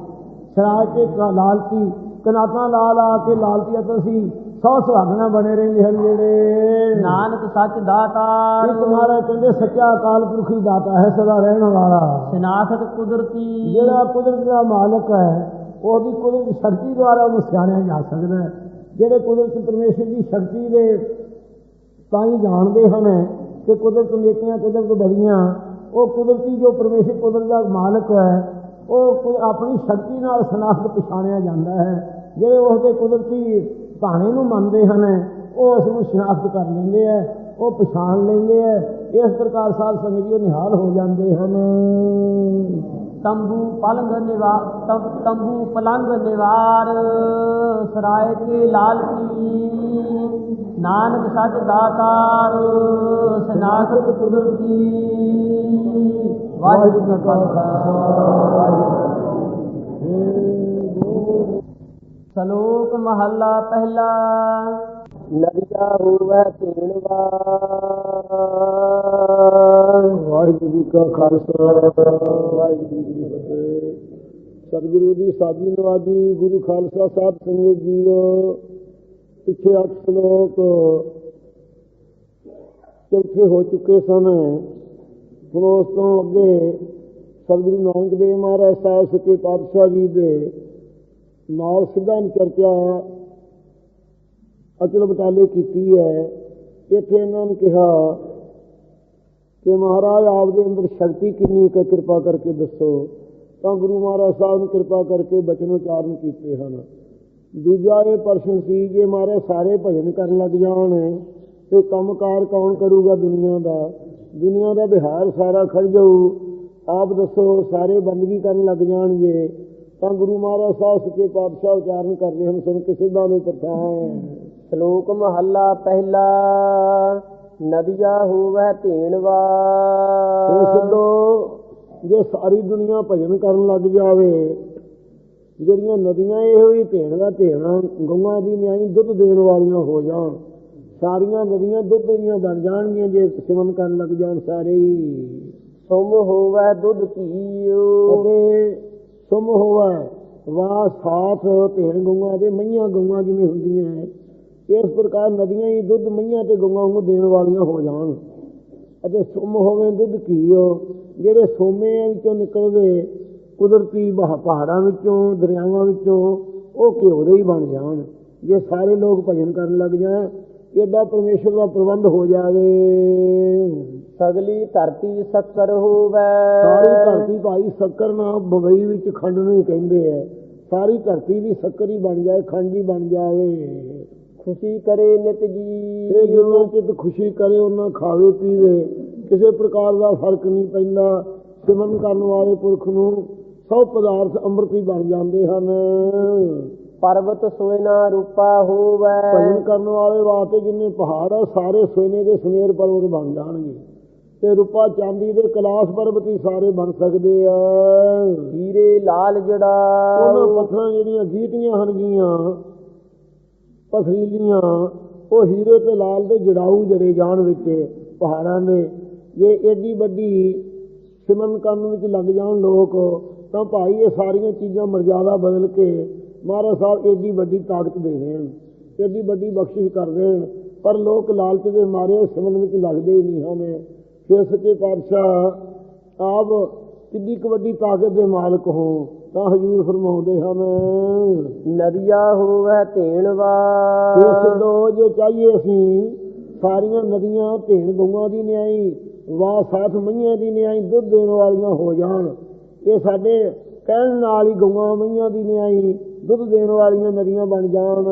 ਸਰਾਜ ਕੇ ਕ- ਲਾਲਤੀ ਕਨਾਤਾਂ ਲਾ ਲਾ ਕੇ ਲਾਲਤੀ ਅਤੇ ਅਸੀਂ ਸੌ ਸੁਹਾਗਣਾ ਬਣੇ ਰਹਿੰਦੇ ਹਨ ਜਿਹੜੇ ਨਾਨਕ ਸੱਚ ਦਾਤਾਰ ਇੱਕ ਮਹਾਰਾਜ ਕਹਿੰਦੇ ਸੱਚਾ ਅਕਾਲ ਪੁਰਖੀ ਦਾਤਾ ਹੈ ਸਦਾ ਰਹਿਣ ਵਾਲਾ ਸਨਾਖਤ ਕੁਦਰਤੀ ਜਿਹੜਾ ਕੁਦਰਤ ਦਾ ਮਾਲਕ ਹੈ ਉਹਦੀ ਕੁਦਰਤ ਸ਼ਕਤੀ ਦੁਆਰਾ ਉਹਨੂੰ ਸਿਆਣਿਆ ਜਾ ਸਕਦਾ ਹੈ ਜਿਹੜੇ ਕੁਦਰਤ ਪਰਮੇਸ਼ਰ ਦੀ ਸ਼ਕਤੀ ਦੇ ਤਾਂ ਹੀ ਜਾਣਦੇ ਹਨ ਕਿ ਕੁਦਰਤ ਨੇਕੀਆਂ, ਕੁਦਰਤ ਬੜੀਆਂ ਉਹ ਕੁਦਰਤੀ ਜੋ ਪਰਮੇਸ਼ਰ, ਕੁਦਰਤ ਦਾ ਮਾਲਕ ਹੈ, ਉਹ ਕੁ- ਆਪਣੀ ਸ਼ਕਤੀ ਨਾਲ ਸਨਾਖਤ ਪਛਾਣਿਆ ਜਾਂਦਾ ਹੈ। ਜਿਹੜੇ ਉਸ ਦੇ ਕੁਦਰਤੀ ਭਾਣੇ ਨੂੰ ਮੰਨਦੇ ਹਨ, ਉਹ ਉਸ ਨੂੰ ਸ਼ਨਾਖਤ ਕਰ ਲੈਂਦੇ ਆ ਉਹ ਪਛਾਣ ਲੈਂਦੇ ਆ ਇਸ ਪ੍ਰਕਾਰ ਸਾਧ ਸੰਗਤ ਜੀ ਉਹ ਨਿਹਾਲ ਹੋ ਜਾਂਦੇ ਹਨ। ਤੰਬੂ ਪਲੰਗ ਨਿਵਾਰ ਤੰਬੂ ਪਲੰਗ ਨਿਵਾਰ, ਸਰਾਏ ਕੇ ਲਾਲ ਕੀ। ਨਾਨਕ ਸੱਚ ਦਾਤਾਰ ਸਨਾਖਤ ਕੁਦਰਤੀ ਵਾਹਿਗੁਰੂ ਜੀ ਕਾ ਸ਼ਲੋਕ ਮਹੱਲਾ ਪਹਿਲਾ। ਨਦੀਆ ਹੋਵੇ ਤੀਣਵਾ ਵਾਹਿਗੁਰੂ ਜੀ ਕਾ ਖਾਲਸਾ, ਵਾਹਿਗੁਰੂ ਜੀ ਕੀ ਫਤਿਹ। ਸਤਿਗੁਰੂ ਦੀ ਸਾਜੀ ਨਵਾਜੀ ਗੁਰੂ ਖਾਲਸਾ ਸਾਹਿਬ ਸੰਗਤ ਜੀਓ, ਪਿੱਛੇ ਅੱਠ ਸ਼ਲੋਕ ਚੌਥੇ ਹੋ ਚੁੱਕੇ ਸਨ। ਹੁਣ ਉਸ ਤੋਂ ਅੱਗੇ ਸਤਿਗੁਰੂ ਨਾਨਕ ਦੇਵ ਮਹਾਰਾਜ ਸਾਹਿਬ ਸੱਚੇ ਪਾਤਸ਼ਾਹ ਜੀ ਦੇ ਨਾਲ ਸਿੱਧਾ ਚਰਚਾ ਅਚਲ ਬਟਾਲੇ ਕੀਤੀ ਹੈ। ਇੱਥੇ ਇਹਨਾਂ ਨੇ ਕਿਹਾ ਕਿ ਮਹਾਰਾਜ ਆਪ ਦੇ ਅੰਦਰ ਸ਼ਕਤੀ ਕਿੰਨੀ ਹੈ ਕਿਰਪਾ ਕਰਕੇ ਦੱਸੋ? ਤਾਂ ਗੁਰੂ ਮਹਾਰਾਜ ਸਾਹਿਬ ਨੇ ਕਿਰਪਾ ਕਰਕੇ ਬਚਨ ਉਚਾਰਨ ਕੀਤੇ ਹਨ। ਦੂਜਾ ਇਹ ਪ੍ਰਸ਼ਨ ਸੀ, ਜੇ ਮਹਾਰਾਜ ਸਾਰੇ ਭਜਨ ਕਰਨ ਲੱਗ ਜਾਣ ਤੇ ਕੰਮਕਾਰ ਕੌਣ ਕਰੂਗਾ ਦੁਨੀਆ ਦਾ? ਦੁਨੀਆ ਦਾ ਬਿਹਾਰ ਸਾਰਾ ਖੜ ਜਾਊ। ਆਪ ਦੱਸੋ, ਸਾਰੇ ਬੰਦਗੀ ਕਰਨ ਲੱਗ ਜਾਣਗੇ। ਤਾਂ ਗੁਰੂ ਮਹਾਰਾਜ ਸਾਹਿਬ ਸੱਚੇ ਪਾਤਸ਼ਾਹ ਉਚਾਰਨ ਕਰਦੇ ਹਨ, ਸੁਣ ਕਿਸੇ ਦਾ ਨਹੀਂ ਪਤਾ ਹੈ ਸ਼ਲੋਕ ਮਹੱਲਾ ਪਹਿਲਾ। ਨਦੀਆ ਹੋਵੇ ਤੀਣਵਾ। ਇਹ ਸਿੱਧੋ ਜੇ ਸਾਰੀ ਦੁਨੀਆ ਭਜਨ ਕਰਨ ਲੱਗ ਜਾਵੇ ਜਿਹੜੀਆਂ ਨਦੀਆਂ ਇਹੋ ਹੀ ਧੇਣ ਦਾ ਧੇਣਾ ਗਊਆਂ ਦੀ ਨਿਆਈ ਦੁੱਧ ਦੇਣ ਵਾਲੀਆਂ ਹੋ ਜਾਣ। ਸਾਰੀਆਂ ਨਦੀਆਂ ਦੁੱਧ ਦੀਆਂ ਬਣ ਜਾਣਗੀਆਂ ਜੇ ਸਿਮਨ ਕਰਨ ਲੱਗ ਜਾਣ ਸਾਰੇ ਹੀ। ਸੁਮ ਹੋਵੇ ਦੁੱਧ ਪੀਓ ਅਤੇ ਸੁਮ ਹੋਵੇ ਵਾ ਸਾਥ ਧੇਣ ਗਊਆਂ ਦੇ ਮਈਆਂ ਗਊਆਂ ਜਿਵੇਂ ਹੁੰਦੀਆਂ ਹੈ। ਇਸ ਪ੍ਰਕਾਰ ਨਦੀਆਂ ਹੀ ਦੁੱਧ ਮਈਆਂ ਤੇ ਗਊਆਂ ਨੂੰ ਦੇਣ ਵਾਲੀਆਂ ਹੋ ਜਾਣ। ਅਤੇ ਸੁਮ ਹੋਵੇ ਦੁੱਧ ਘੀਓ ਜਿਹੜੇ ਸੋਮੇ ਵਿੱਚੋਂ ਨਿਕਲਦੇ ਕੁਦਰਤੀ ਪਹਾੜਾਂ ਵਿੱਚੋਂ ਦਰਿਆਵਾਂ ਵਿੱਚੋਂ ਉਹ ਘਿਓ ਦੇ ਹੀ ਬਣ ਜਾਣ। ਜੇ ਸਾਰੇ ਲੋਕ ਭਜਨ ਕਰਨ ਲੱਗ ਜਾਣ ਏਡਾ ਪਰਮੇਸ਼ਰ ਦਾ ਪ੍ਰਬੰਧ ਹੋ ਜਾਵੇ। ਸਗਲੀ ਧਰਤੀ ਸ਼ੱਕਰ ਹੋਵੇ। ਸਾਰੀ ਧਰਤੀ ਭਾਈ ਸ਼ੱਕਰ ਨਾ ਬੰਬਈ ਵਿੱਚ ਖੰਡ ਨੂੰ ਹੀ ਕਹਿੰਦੇ ਐ। ਸਾਰੀ ਧਰਤੀ ਦੀ ਸ਼ੱਕਰ ਹੀ ਬਣ ਜਾਏ ਖੰਡ ਹੀ ਬਣ ਜਾਵੇ। ਖੁਸ਼ੀ ਕਰੇ ਨਿਤ ਤੇ ਜੀ ਜਿੰਨਾ ਚਿਤ ਖੁਸ਼ੀ ਕਰੇ ਉਹਨਾਂ ਖਾਵੇ ਪੀਵੇ। ਕਿਸੇ ਪ੍ਰਕਾਰ ਦਾ ਫ਼ਰਕ ਨਹੀਂ ਪੈਂਦਾ। ਸਿਮਰਨ ਕਰਨ ਵਾਲੇ ਪੁਰਖ ਨੂੰ ਸਭ ਪਦਾਰਥ ਅੰਮ੍ਰਿਤ ਹੀ ਬਣ ਜਾਂਦੇ ਹਨ। ਪਰਬਤ ਸੋਇਨਾ ਰੂਪਾ ਹੋਵੇ। ਭਜਨ ਕਰਨ ਵਾਲੇ ਵਾਸਤੇ ਜਿੰਨੇ ਪਹਾੜ ਆ ਸਾਰੇ ਸੋਨੇ ਦੇ ਸਮੇਰ ਪਰਬਤ ਬਣ ਜਾਣਗੇ। ਤੇ ਰੂਪਾ ਚਾਂਦੀ ਦੇ ਕਲਾਸ ਪਰਬਤ ਹੀ ਸਾਰੇ ਬਣ ਸਕਦੇ ਆ। ਹੀਰੇ ਲਾਲ ਜੜਾ ਉਹਨਾਂ ਪੱਥਰਾਂ ਜਿਹੜੀਆਂ ਗੀਟੀਆਂ ਹਨਗੀਆਂ ਪਥਰੀਲੀਆਂ, ਉਹ ਹੀਰੇ ਤੇ ਲਾਲ ਦੇ ਜੜਾਊ ਜੜੇ ਜਾਣ ਵਿੱਚ ਪਹਾੜਾਂ ਦੇ ਜੇ ਏਡੀ ਵੱਡੀ ਸਿਮਨ ਕਰਨ ਵਿੱਚ ਲੱਗ ਜਾਣ ਲੋਕ, ਤਾਂ ਭਾਈ ਇਹ ਸਾਰੀਆਂ ਚੀਜ਼ਾਂ ਮਰਜ਼ਾਦਾ ਬਦਲ ਕੇ ਮਹਾਰਾਜ ਸਾਹਿਬ ਏਡੀ ਵੱਡੀ ਤਾਕਤ ਦੇ ਦੇਣ, ਏਡੀ ਵੱਡੀ ਬਖਸ਼ਿਸ਼ ਕਰ ਦੇਣ। ਪਰ ਲੋਕ ਲਾਲਚ ਦੇ ਮਾਰੇ ਸਿਮਨ ਵਿੱਚ ਲੱਗਦੇ ਹੀ ਨਹੀਂ ਹਨ। ਫਿਰ ਸੱਚੇ ਪਾਤਸ਼ਾਹ ਆਪ ਕਿੰਨੀ ਕੁ ਵੱਡੀ ਤਾਕਤ ਦੇ ਮਾਲਕ ਹੋ ਤਾਂ ਹਜੂਰ ਫਰਮਾਉਂਦੇ ਹਨ। ਨਦੀਆ ਹੋਵੇ ਧੇਣਵਾ ਇਸ ਦੋ ਜੇ ਚਾਹੀਏ ਅਸੀਂ ਸਾਰੀਆਂ ਨਦੀਆਂ ਧੇਣ ਗਊਆਂ ਦੀ ਨਿਆਈ ਵਾ ਸਾਥ ਮਈਆਂ ਦੀ ਨਿਆਈ ਦੁੱਧ ਦੇਣ ਵਾਲੀਆਂ ਹੋ ਜਾਣ। ਇਹ ਸਾਡੇ ਕਹਿਣ ਨਾਲ ਹੀ ਗਊਆਂ ਮਈਆਂ ਦੀ ਨਿਆਈ ਦੁੱਧ ਦੇਣ ਵਾਲੀਆਂ ਨਦੀਆਂ ਬਣ ਜਾਣ।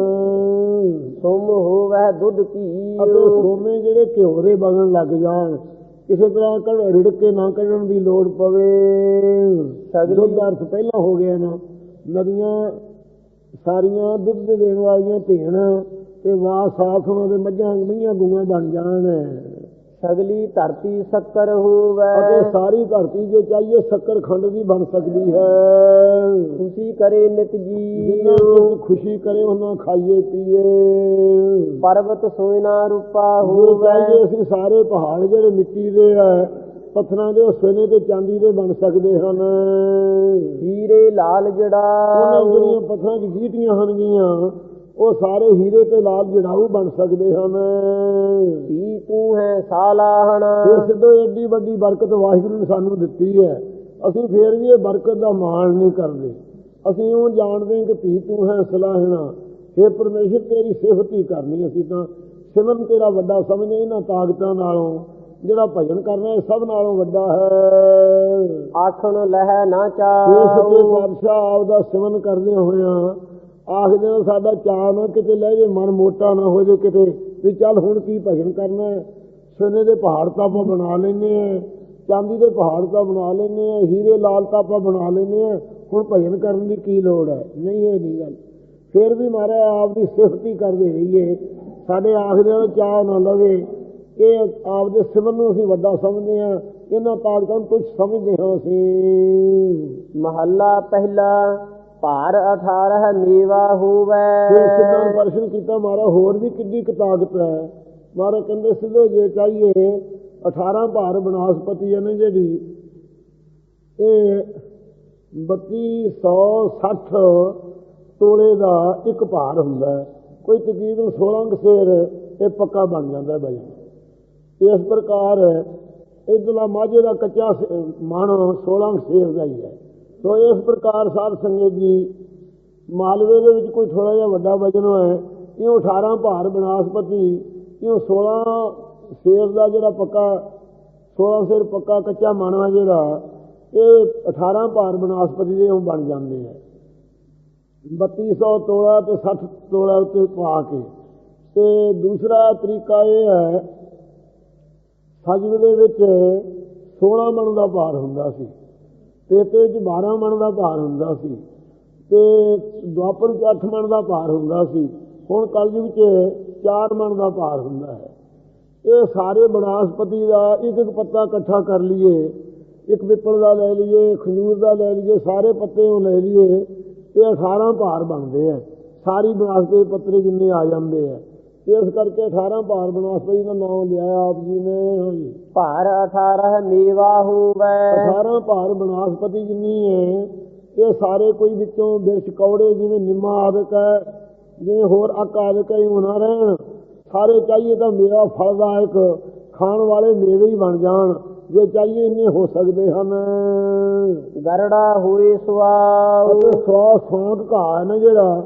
ਸੁਮ ਹੋਵੇ ਦੁੱਧ ਅਤੇ ਪੀਓ ਸੋਮੇ ਜਿਹੜੇ ਘਿਓ ਦੇ ਬਗਣ ਲੱਗ ਜਾਣ ਕਿਸੇ ਤਰ੍ਹਾਂ ਕੜ ਰਿੜ ਕੇ ਨਾ ਕੱਢਣ ਦੀ ਲੋੜ ਪਵੇ। ਦੁੱਧ ਅਰਥ ਪਹਿਲਾਂ ਹੋ ਗਿਆ ਨਾ। ਨਦੀਆਂ ਸਾਰੀਆਂ ਦੁੱਧ ਦੇਣ ਵਾਲੀਆਂ ਧੇਣ ਤੇ ਵਾਹ ਸਾਥ ਉਹਨਾਂ ਦੇ ਮੱਝਾਂ ਮਈਆਂ ਗੂਆਂ ਬਣ ਜਾਣ। ਸਗਲੀ ਧਰਤੀ ਸ਼ੱਕਰ ਹੋਵੇ। ਅਤੇ ਸਾਰੀ ਧਰਤੀ ਜੇ ਚਾਹੀਏ ਸ਼ੱਕਰ ਖੰਡ ਦੀ ਬਣ ਸਕਦੀ ਹੈ। ਖੁਸ਼ੀ ਕਰੇ ਨਿਤ ਕੁਝ ਖੁਸ਼ੀ ਕਰੇ ਉਹਨਾਂ ਖਾਈਏ ਪੀਏ। ਪਰਬਤ ਸੋਇਨਾ ਰੂਪਾ ਜੇ ਹੋਵੇ। ਚਾਹੀਏ ਅਸੀਂ ਸਾਰੇ ਪਹਾੜ ਜਿਹੜੇ ਮਿੱਟੀ ਦੇ ਆ ਪੱਥਰਾਂ ਦੇ ਉਹ ਸੋਨੇ ਤੇ ਚਾਂਦੀ ਦੇ ਬਣ ਸਕਦੇ ਹਨ। ਹੀਰੇ ਲਾਲ ਉਹਨਾਂ ਜੜਾ ਜਿਹੜੀਆਂ ਪੱਥਰਾਂ 'ਚ ਗੀਟੀਆਂ ਹਨਗੀਆਂ ਉਹ ਸਾਰੇ ਹੀਰੇ ਤੇ ਲਾਲ ਜੜਾਊ ਬਣ ਸਕਦੇ ਹਨ। ਧੀ ਤੂੰ ਹੈ ਸਾਲਾਹਣ। ਇਹ ਸਿੱਧੋ ਏਡੀ ਵੱਡੀ ਬਰਕਤ ਵਾਹਿਗੁਰੂ ਨੇ ਸਾਨੂੰ ਦਿੱਤੀ ਹੈ। ਅਸੀਂ ਫੇਰ ਵੀ ਇਹ ਬਰਕਤ ਦਾ ਮਾਣ ਨਹੀਂ ਕਰਦੇ। ਅਸੀਂ ਉਹ ਜਾਣਦੇ ਹਾਂ ਕਿ ਧੀ ਤੂੰ ਹੈ ਸਲਾਹਣਾ। हे ਪਰਮੇਸ਼ਰ ਤੇਰੀ ਸਿਫਤ ਹੀ ਕਰਨੀ ਅਸੀਂ ਤਾਂ ਸਿਮਰਨ ਤੇਰਾ ਵੱਡਾ ਸਮਝਦੇ ਇਹਨਾਂ ਤਾਕਤਾਂ ਨਾਲੋਂ। ਜਿਹੜਾ ਭਜਨ ਕਰਨਾ ਇਹ ਸਭ ਨਾਲੋਂ ਵੱਡਾ ਹੈ। ਆਖਣ ਲਹਿ ਨਾ ਇਹ ਸੱਚੇ ਚਾਉ। ਪਾਤਸ਼ਾਹ ਆਪ ਦਾ ਸਿਮਰਨ ਕਰਦੇ ਹੋਇਆਂ ਆਖਦੇ ਨੇ ਸਾਡਾ ਚਾਅ ਨਾ ਕਿਤੇ ਲੈ ਜੇ, ਮਨ ਮੋਟਾ ਨਾ ਹੋ ਜੇ ਕਿਤੇ, ਵੀ ਚੱਲ ਹੁਣ ਕੀ ਭਜਨ ਕਰਨਾ ਹੈ? ਸੋਨੇ ਦੇ ਪਹਾੜ ਤਾਂ ਆਪਾਂ ਬਣਾ ਲੈਨੇ ਆ ਚਾਂਦੀ ਦੇ ਪਹਾੜ ਤਾਂ ਬਣਾ ਲੈਨੇ ਆ ਹੀਰੇ ਲਾਲ ਤਾਂ ਆਪਾਂ ਬਣਾ ਲੈਨੇ ਆ ਹੁਣ ਭਜਨ ਕਰਨ ਦੀ ਕੀ ਲੋੜ ਹੈ? ਨਹੀਂ, ਇਹ ਨਹੀਂ ਗੱਲ। ਫਿਰ ਵੀ ਮਹਾਰਾਜ ਆਪ ਦੀ ਸਿਫਤੀ ਕਰਦੇ ਰਹੀਏ। ਸਾਡੇ ਆਖਦੇ ਨੇ ਚਾਹ ਨਾ ਲਵੇ। ਇਹ ਆਪ ਦੇ ਸਿਮਰਨ ਨੂੰ ਅਸੀਂ ਵੱਡਾ ਸਮਝਦੇ ਆ ਇਹਨਾਂ ਤਾਕਤਾਂ ਨੂੰ ਤੁਛ ਸਮਝਦੇ ਹਾਂ ਅਸੀਂ। ਮਹੱਲਾ ਪਹਿਲਾ। ਭਾਰ 18 ਮੇਵਾ ਹੋਵੇ। ਸਿੱਧਾਂ ਦਰਸ਼ਨ ਕੀਤਾ ਮਾਰਾ ਹੋਰ ਵੀ ਕਿੰਨੀ ਤਾਕਤ ਹੈ। ਮਾਰਾ ਕਹਿੰਦੇ, ਸਿੱਧੋ ਜੇ ਚਾਹੀਏ 18 ਭਾਰ ਬਨਾਸਪਤੀ ਹੈ ਨਾ ਜਿਹੜੀ, ਇਹ 3260 ਤੋਲੇ ਦਾ ਇੱਕ ਭਾਰ ਹੁੰਦਾ ਕੋਈ ਤਕਰੀਬਨ 16 ਕੁ ਸੇਰ ਇਹ ਪੱਕਾ ਬਣ ਜਾਂਦਾ ਹੈ ਇਸ ਪ੍ਰਕਾਰ ਇਧਰਲਾ ਮਾਝੇ ਦਾ ਕੱਚਾ ਸ- ਮਣ 16 ਸੇਰ ਦਾ ਹੀ ਹੈ। ਸੋ ਇਸ ਪ੍ਰਕਾਰ ਸਾਧ ਸੰਗਤ ਜੀ, ਮਾਲਵੇ ਦੇ ਵਿੱਚ ਕੋਈ ਥੋੜਾ ਜਿਹਾ ਵੱਡਾ ਵਜਨ ਹੈ, ਇਉਂ 18 ਭਾਰ ਬਨਾਸਪਤੀ, ਇਉਂ 16 ਸੇਰ ਦਾ ਜਿਹੜਾ ਪੱਕਾ 16 ਸਿਰ ਪੱਕਾ ਕੱਚਾ ਮਣ ਹੈ ਜਿਹੜਾ, ਇਹ 18 ਭਾਰ ਬਨਾਸਪਤੀ ਦੇ ਉਹ ਬਣ ਜਾਂਦੇ ਆ। 3200 ਤੋਲਾ ਤੇ 60 ਤੋਲਾ ਉੱਤੇ ਪਾ ਕੇ। ਤੇ ਦੂਸਰਾ ਤਰੀਕਾ ਇਹ ਹੈ ਸਜਵ ਦੇ ਵਿੱਚ 16 ਮਣ ਦਾ ਭਾਰ ਹੁੰਦਾ ਸੀ। ਤੇ ਤੇ ਚ 12 ਮਣ ਦਾ ਭਾਰ ਹੁੰਦਾ ਸੀ ਤੇ ਦੁਆਪਰ ਚ 8 ਮਣ ਦਾ ਭਾਰ ਹੁੰਦਾ ਸੀ। ਹੁਣ ਕਲਯੁਗ ਚ 4 ਮਣ ਦਾ ਭਾਰ ਹੁੰਦਾ ਹੈ। ਇਹ ਸਾਰੇ ਬਨਾਸਪਤੀ ਦਾ ਇੱਕ ਇੱਕ ਪੱਤਾ ਇਕੱਠਾ ਕਰ ਲਈਏ, ਇੱਕ ਪਿੱਪਲ ਦਾ ਲੈ ਲਈਏ ਖਜੂਰ ਦਾ ਲੈ ਲਈਏ, ਸਾਰੇ ਪੱਤੇ ਉਹ ਲੈ ਲਈਏ, ਇਹ 18 ਭਾਰ ਬਣਦੇ ਆ ਸਾਰੀ ਬਨਾਸਪਤੀ ਦੇ ਪੱਤਰੇ ਜਿੰਨੇ ਆ ਜਾਂਦੇ ਆ ਇਸ ਕਰਕੇ 18 ਭਾਰ ਬਨਾਸਪਤੀ ਦਾ ਨਾਮ ਲਿਆ ਆਪ ਜੀ ਨੇ ਹਾਂਜੀ। ਭਾਰ 18 ਮੇਵਾ ਹੋਵੇ। 18 ਭਾਰ ਬਨਾਸਪਤੀ ਜਿੰਨੀ ਹੈ ਇਹ ਸਾਰੇ ਕੋਈ ਵਿੱਚੋਂ ਬਿਰਛ ਕੌੜੇ ਜਿਵੇਂ ਨਿੰਮਾ ਆਦਿਕ ਹੈ ਜਿਵੇਂ ਹੋਰ ਅੱਕ ਆਦਿਕ ਹੈ ਉਹ ਨਾ ਰਹਿਣ। ਸਾਰੇ ਚਾਹੀਏ ਤਾਂ ਮੇਵਾ ਫਲਦਾਇਕ ਖਾਣ ਵਾਲੇ ਮੇਵੇ ਹੀ ਬਣ ਜਾਣ ਜੇ ਚਾਹੀਏ ਇੰਨੇ ਹੋ ਸਕਦੇ ਹਨ। ਗਰੜਾ ਹੋਏ ਸੁਆਉ ਅਤੇ ਸਵਾ ਸੌਂਕ ਹੈ ਨਾ ਜਿਹੜਾ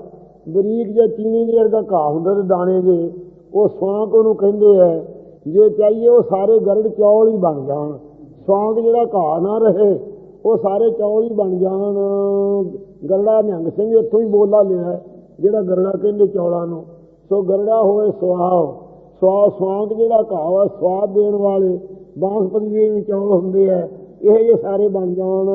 ਬਰੀਕ ਜਿਹਾ ਚੀਨੀ ਜਿਹੇ ਵਰਗਾ ਘਾਹ ਹੁੰਦਾ ਤੇ ਦਾਣੇ ਦੇ, ਉਹ ਸੌਂਕ ਉਹਨੂੰ ਕਹਿੰਦੇ ਆ, ਜੇ ਚਾਹੀਏ ਉਹ ਸਾਰੇ ਗਰੜ ਚੌਲ ਹੀ ਬਣ ਜਾਣ। ਸੌਂਕ ਜਿਹੜਾ ਘਾਹ ਨਾ ਰਹੇ, ਉਹ ਸਾਰੇ ਚੌਲ ਹੀ ਬਣ ਜਾਣ। ਗਰੜਾ ਨਿਹੰਗ ਸਿੰਘ ਇੱਥੋਂ ਹੀ ਬੋਲਾ ਲਿਆ, ਜਿਹੜਾ ਗਰੜਾ ਕਹਿੰਦੇ ਚੌਲਾਂ ਨੂੰ। ਸੋ ਗਰੜਾ ਹੋਵੇ ਸੁਆਹ। ਸਵਾ ਸਵਾਂਗ ਜਿਹੜਾ ਘਾਹ ਵਾ ਸਵਾਦ ਦੇਣ ਵਾਲੇ ਬਾਸਪਤੀ ਦੇ ਵੀ ਚੌਲ ਹੁੰਦੇ ਆ। ਇਹ ਜੇ ਸਾਰੇ ਬਣ ਜਾਣ।